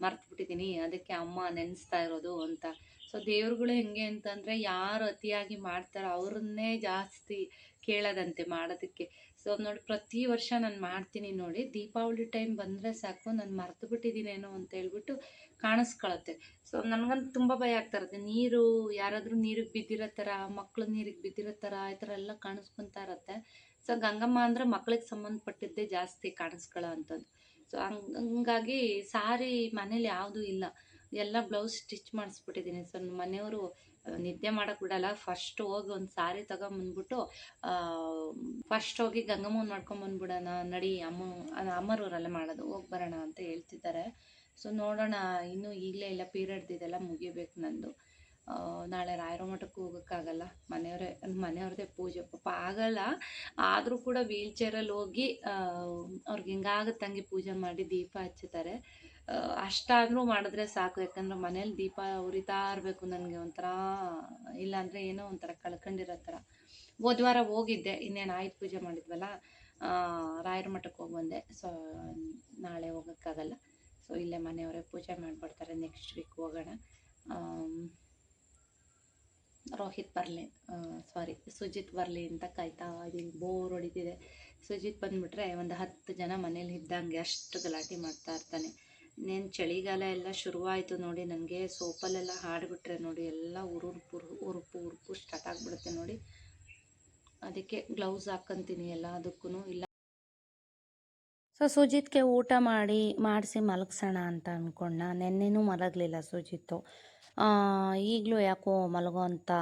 ಮರ್ತು ಬಿಟ್ಟಿದ್ದೀನಿ ಅದಕ್ಕೆ ಅಮ್ಮ ನೆನೆಸ್ತಾ ಇರೋದು ಅಂತ. ಸೊ ದೇವ್ರುಗಳು ಹೆಂಗೆ ಅಂತಂದರೆ ಯಾರು ಅತಿಯಾಗಿ ಮಾಡ್ತಾರೋ ಅವ್ರನ್ನೇ ಜಾಸ್ತಿ ಕೇಳೋದಂತೆ ಮಾಡೋದಕ್ಕೆ. ಸೊ ನೋಡಿ, ಪ್ರತಿ ವರ್ಷ ನಾನು ಮಾಡ್ತೀನಿ ನೋಡಿ. ದೀಪಾವಳಿ ಟೈಮ್ ಬಂದರೆ ಸಾಕು. ನಾನು ಮರೆತು ಬಿಟ್ಟಿದ್ದೀನೇನೋ ಅಂತ ಹೇಳ್ಬಿಟ್ಟು ಕಾಣಿಸ್ಕೊಳತ್ತೆ. ಸೊ ನನಗಂತೂ ತುಂಬ ಭಯ ಆಗ್ತಾ ಇರುತ್ತೆ. ನೀರು, ಯಾರಾದರೂ ನೀರಿಗೆ ಬಿದ್ದಿರೋ ಥರ ಮಕ್ಕಳು ನೀರಿಗೆ ಬಿದ್ದಿರೋ ಥರ ಈ ಥರ ಎಲ್ಲ ಕಾಣಿಸ್ಕೊತಾ ಇರತ್ತೆ. ಸೊ ಗಂಗಮ್ಮ ಅಂದರೆ ಮಕ್ಳಿಗೆ ಸಂಬಂಧಪಟ್ಟಿದ್ದೇ ಜಾಸ್ತಿ ಕಾಣಿಸ್ಕೊಳ್ಳೋ ಅಂಥದ್ದು ಸೊ ಹಂಗಾಗಿ ಸಾರಿ ಮನೇಲಿ ಯಾವುದೂ ಇಲ್ಲ. ಎಲ್ಲ ಬ್ಲೌಸ್ ಸ್ಟಿಚ್ ಮಾಡಿಸ್ಬಿಟ್ಟಿದ್ದೀನಿ. ಸೊ ಮನೆಯವರು ನಿದ್ದೆ ಮಾಡಕ್ ಬಿಡಲ್ಲ. ಫಸ್ಟ್ ಹೋಗಿ ಒಂದ್ ಸಾರಿ ತಗೊಂಬಂದ್ಬಿಟ್ಟು ಫಸ್ಟ್ ಹೋಗಿ ಗಂಗಮ್ಮನ ಮಾಡ್ಕೊಂಬಂದ್ಬಿಡೋಣ ನಡಿ ಅಮ್ಮ ಅಮ್ಮರೂರಲ್ಲೇ ಮಾಡೋದು, ಹೋಗಿ ಬರೋಣ ಅಂತ ಹೇಳ್ತಿದ್ದಾರೆ. ಸೊ ನೋಡೋಣ, ಇನ್ನೂ ಈಗಲೇ ಇಲ್ಲ ಪೀರಿಯಡ್ ಇದೆಲ್ಲ ಮುಗಿಬೇಕು ನಂದು. ನಾಳೆ ರಾಯರ ಮಠಕ್ಕೆ ಹೋಗೋಕ್ಕಾಗಲ್ಲ. ಮನೆಯವರೇ ಮನೆಯವ್ರದೇ ಪೂಜೆ. ಪಾಪ ಆಗಲ್ಲ. ಆದರೂ ಕೂಡ ವೀಲ್ ಚೇರಲ್ಲಿ ಹೋಗಿ ಅವ್ರಿಗೆ ಹಿಂಗಾಗುತ್ತೆ ಹಂಗೆ ಪೂಜೆ ಮಾಡಿ ದೀಪ ಹಚ್ಚುತ್ತಾರೆ. ಅಷ್ಟಾದರೂ ಮಾಡಿದ್ರೆ ಸಾಕು. ಯಾಕಂದ್ರೆ ಮನೇಲಿ ದೀಪ ಉರಿತಾ ಇರಬೇಕು ನನಗೆ ಒಂಥರ. ಇಲ್ಲಾಂದರೆ ಏನೋ ಒಂಥರ ಕಳ್ಕೊಂಡಿರೋ ಥರ. ಹೋದ ಹೋಗಿದ್ದೆ, ಇನ್ನೇನು ಆಯುಧ ಪೂಜೆ ಮಾಡಿದ್ವಲ್ಲ ರಾಯರ ಮಠಕ್ಕೆ ಹೋಗಿ ಬಂದೆ. ಸೊ ನಾಳೆ ಹೋಗೋಕ್ಕಾಗಲ್ಲ. ಸೊ ಇಲ್ಲೇ ಮನೆಯವರೇ ಪೂಜೆ ಮಾಡಿಬಿಡ್ತಾರೆ ನೆಕ್ಸ್ಟ್ ವೀಕ್ ಹೋಗೋಣ. ರೋಹಿತ್ ಬರಲಿ. ಸಾರಿ ಸುಜಿತ್ ಬರಲಿ ಅಂತ ಕಾಯ್ತಾ ಇದೀನಿ. ಬೋರ್ ಹೊಡಿತಿದೆ. ಸುಜಿತ್ ಬಂದ್ಬಿಟ್ರೆ ಒಂದು ಹತ್ತು ಜನ ಮನೇಲಿ ಇದ್ದಂಗೆ ಅಷ್ಟು ಗಲಾಟೆ ಮಾಡ್ತಾ ಇರ್ತಾನೆ. ಇನ್ನೇನು ಚಳಿಗಾಲ ಎಲ್ಲ ಶುರುವಾಯಿತು ನೋಡಿ, ನನಗೆ ಸೋಪಲ್ಲೆಲ್ಲ ಹಾಡಿಬಿಟ್ರೆ ನೋಡಿ, ಎಲ್ಲ ಉರುಪು ಉರುಪು ಉರುಪು ಸ್ಟಾರ್ಟ್ ಆಗಿಬಿಡುತ್ತೆ ನೋಡಿ. ಅದಕ್ಕೆ ಗ್ಲೌಸ್ ಹಾಕ್ಕಂತೀನಿ ಎಲ್ಲದಕ್ಕೂ ಇಲ್ಲ ಸೊ ಸುಜಿತ್ಗೆ ಊಟ ಮಾಡಿ, ಮಾಡಿಸಿ ಮಲಗಿಸೋಣ ಅಂತ ಅಂದ್ಕೊಂಡ ನೆನ್ನೆನೂ ಮಲಗಲಿಲ್ಲ ಸುಜಿತ್ತು. ಈಗಲೂ ಯಾಕೋ ಮಲಗೋ ಅಂತ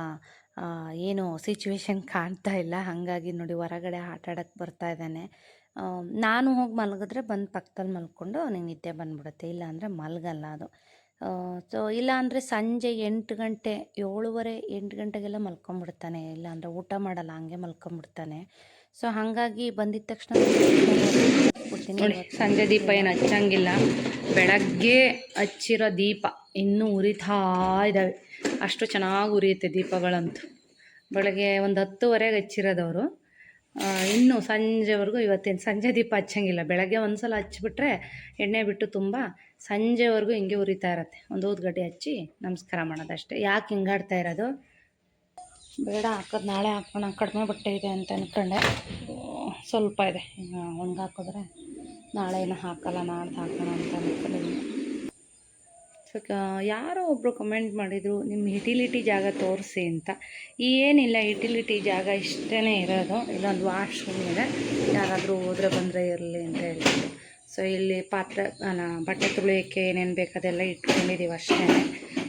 ಏನು ಸಿಚುವೇಶನ್ ಕಾಣ್ತಾ ಇಲ್ಲ. ಹಾಗಾಗಿ ನೋಡಿ, ಹೊರಗಡೆ ಆಟ ಆಡೋಕ್ಕೆ ಬರ್ತಾ ಇದ್ದಾನೆ. ನಾನು ಹೋಗಿ ಮಲಗಿದ್ರೆ ಬಂದು ಪಕ್ಕದಲ್ಲಿ ಮಲ್ಕೊಂಡು ಅವನಿಗೆ ನಿದ್ದೆ ಬಂದ್ಬಿಡುತ್ತೆ. ಇಲ್ಲಾಂದರೆ ಮಲಗಲ್ಲ ಅದು. ಸೊ ಇಲ್ಲ ಅಂದರೆ ಸಂಜೆ ಎಂಟು ಗಂಟೆ ಏಳುವರೆ ಎಂಟು ಗಂಟೆಗೆಲ್ಲ ಮಲ್ಕೊಂಬಿಡ್ತಾನೆ. ಇಲ್ಲ ಅಂದರೆ ಊಟ ಮಾಡಲ್ಲ ಹಂಗೆ ಮಲ್ಕೊಂಬಿಡ್ತಾನೆ. ಸೊ ಹಾಗಾಗಿ ಬಂದಿದ್ದ ತಕ್ಷಣ ನೋಡಿ ಸಂಜೆ ದೀಪ ಏನು ಹಚ್ಚಂಗಿಲ್ಲ. ಬೆಳಗ್ಗೆ ಹಚ್ಚಿರೋ ದೀಪ ಇನ್ನೂ ಉರಿತಾ ಇದ್ದಾವೆ ಅಷ್ಟು ಚೆನ್ನಾಗಿ ಉರಿಯುತ್ತೆ ದೀಪಗಳಂತೂ. ಬೆಳಗ್ಗೆ ಒಂದು ಹತ್ತುವರೆಗೆ ಹಚ್ಚಿರೋದವರು ಇನ್ನೂ ಸಂಜೆವರೆಗೂ ಇವತ್ತೇನು ಸಂಜೆ ದೀಪ ಹಚ್ಚಂಗಿಲ್ಲ. ಬೆಳಗ್ಗೆ ಒಂದು ಸಲ ಹಚ್ಚಿಬಿಟ್ರೆ ಎಣ್ಣೆ ಬಿಟ್ಟು ತುಂಬ ಸಂಜೆವರೆಗೂ ಹಿಂಗೆ ಉರಿತಾ ಇರತ್ತೆ. ಒಂದು ಊದ್ಗಡ್ಡೆ ಹಚ್ಚಿ ನಮಸ್ಕಾರ ಮಾಡೋದಷ್ಟೇ ಯಾಕೆ ಹಿಂಗಾಡ್ತಾ ಇರೋದು? ಬೇಡ, ಹಾಕೋದು ನಾಳೆ ಹಾಕೋಣ ಕಡಿಮೆ ಬಟ್ಟೆ ಇದೆ ಅಂತ ಅಂದ್ಕೊಂಡೆ ಸ್ವಲ್ಪ ಇದೆ. ಒಣಗಾಕಿದ್ರೆ ನಾಳೆ ಏನೋ ಹಾಕಲ್ಲ, ನಾಡ್ದು ಹಾಕೋಣ ಅಂತ ಅಂದ್ಕೊಂಡಿದ್ದೀನಿ ಸೊ ಯಾರೋ ಒಬ್ಬರು ಕಮೆಂಟ್ ಮಾಡಿದರು ನಿಮ್ಮ ಯುಟಿಲಿಟಿ ಜಾಗ ತೋರಿಸಿ ಅಂತ. ಏನಿಲ್ಲ ಯುಟಿಲಿಟಿ ಜಾಗ ಇಷ್ಟೇ ಇರೋದು. ಇಲ್ಲೊಂದು ವಾಶ್ರೂಮ್ ಇದೆ. ಯಾರಾದರೂ ಹೋದ್ರೆ ಬಂದರೆ ಇರಲಿ ಅಂತ ಹೇಳ್ತಾರೆ ಸೊ ಇಲ್ಲಿ ಪಾತ್ರೆ ಬಟ್ಟೆ ತೊಳೆಯೋಕ್ಕೆ ಏನೇನು ಬೇಕು ಅದೆಲ್ಲ ಇಟ್ಕೊಂಡಿದ್ದೀವಿ ಅಷ್ಟೇ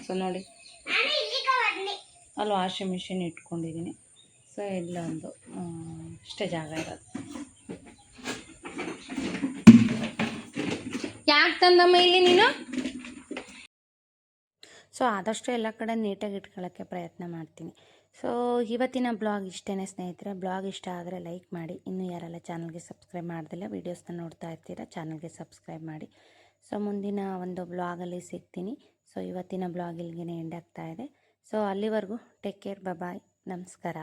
ಸೊ ನೋಡಿ. ಅಲ್ಲಿ ವಾಷಿಂಗ್ ಮಿಷಿನ್ ಇಟ್ಕೊಂಡಿದ್ದೀನಿ ಸೊ ಇಲ್ಲೊಂದು ಇಷ್ಟೇ ಜಾಗ ಇರೋದು. ಯಾಕೆ ತಂದಮ್ಮ ಇಲ್ಲಿ ನೀನು? ಸೊ ಆದಷ್ಟು ಎಲ್ಲ ಕಡೆ ನೀಟಾಗಿ ಇಟ್ಕೊಳ್ಳೋಕ್ಕೆ ಪ್ರಯತ್ನ ಮಾಡ್ತೀನಿ. ಸೊ ಇವತ್ತಿನ ಬ್ಲಾಗ್ ಇಷ್ಟೇ ಸ್ನೇಹಿತರೆ. ಬ್ಲಾಗ್ ಇಷ್ಟ ಆದರೆ ಲೈಕ್ ಮಾಡಿ. ಇನ್ನೂ ಯಾರೆಲ್ಲ ಚಾನಲ್ಗೆ ಸಬ್ಸ್ಕ್ರೈಬ್ ಮಾಡ್ದಿಲ್ಲ, ವೀಡಿಯೋಸ್ನ ನೋಡ್ತಾ ಇರ್ತೀರಾ, ಚಾನಲ್ಗೆ ಸಬ್ಸ್ಕ್ರೈಬ್ ಮಾಡಿ. ಸೊ ಮುಂದಿನ ಒಂದು ಬ್ಲಾಗಲ್ಲಿ ಸಿಗ್ತೀನಿ. ಸೊ ಇವತ್ತಿನ ಬ್ಲಾಗ್ ಇಲ್ಲಿಗೆ ಎಂಡ್ ಆಗ್ತಾ ಇದೆ. ಸೊ ಅಲ್ಲಿವರೆಗೂ ಟೇಕ್ ಕೇರ್ ಬಾಯ್ ನಮಸ್ಕಾರ.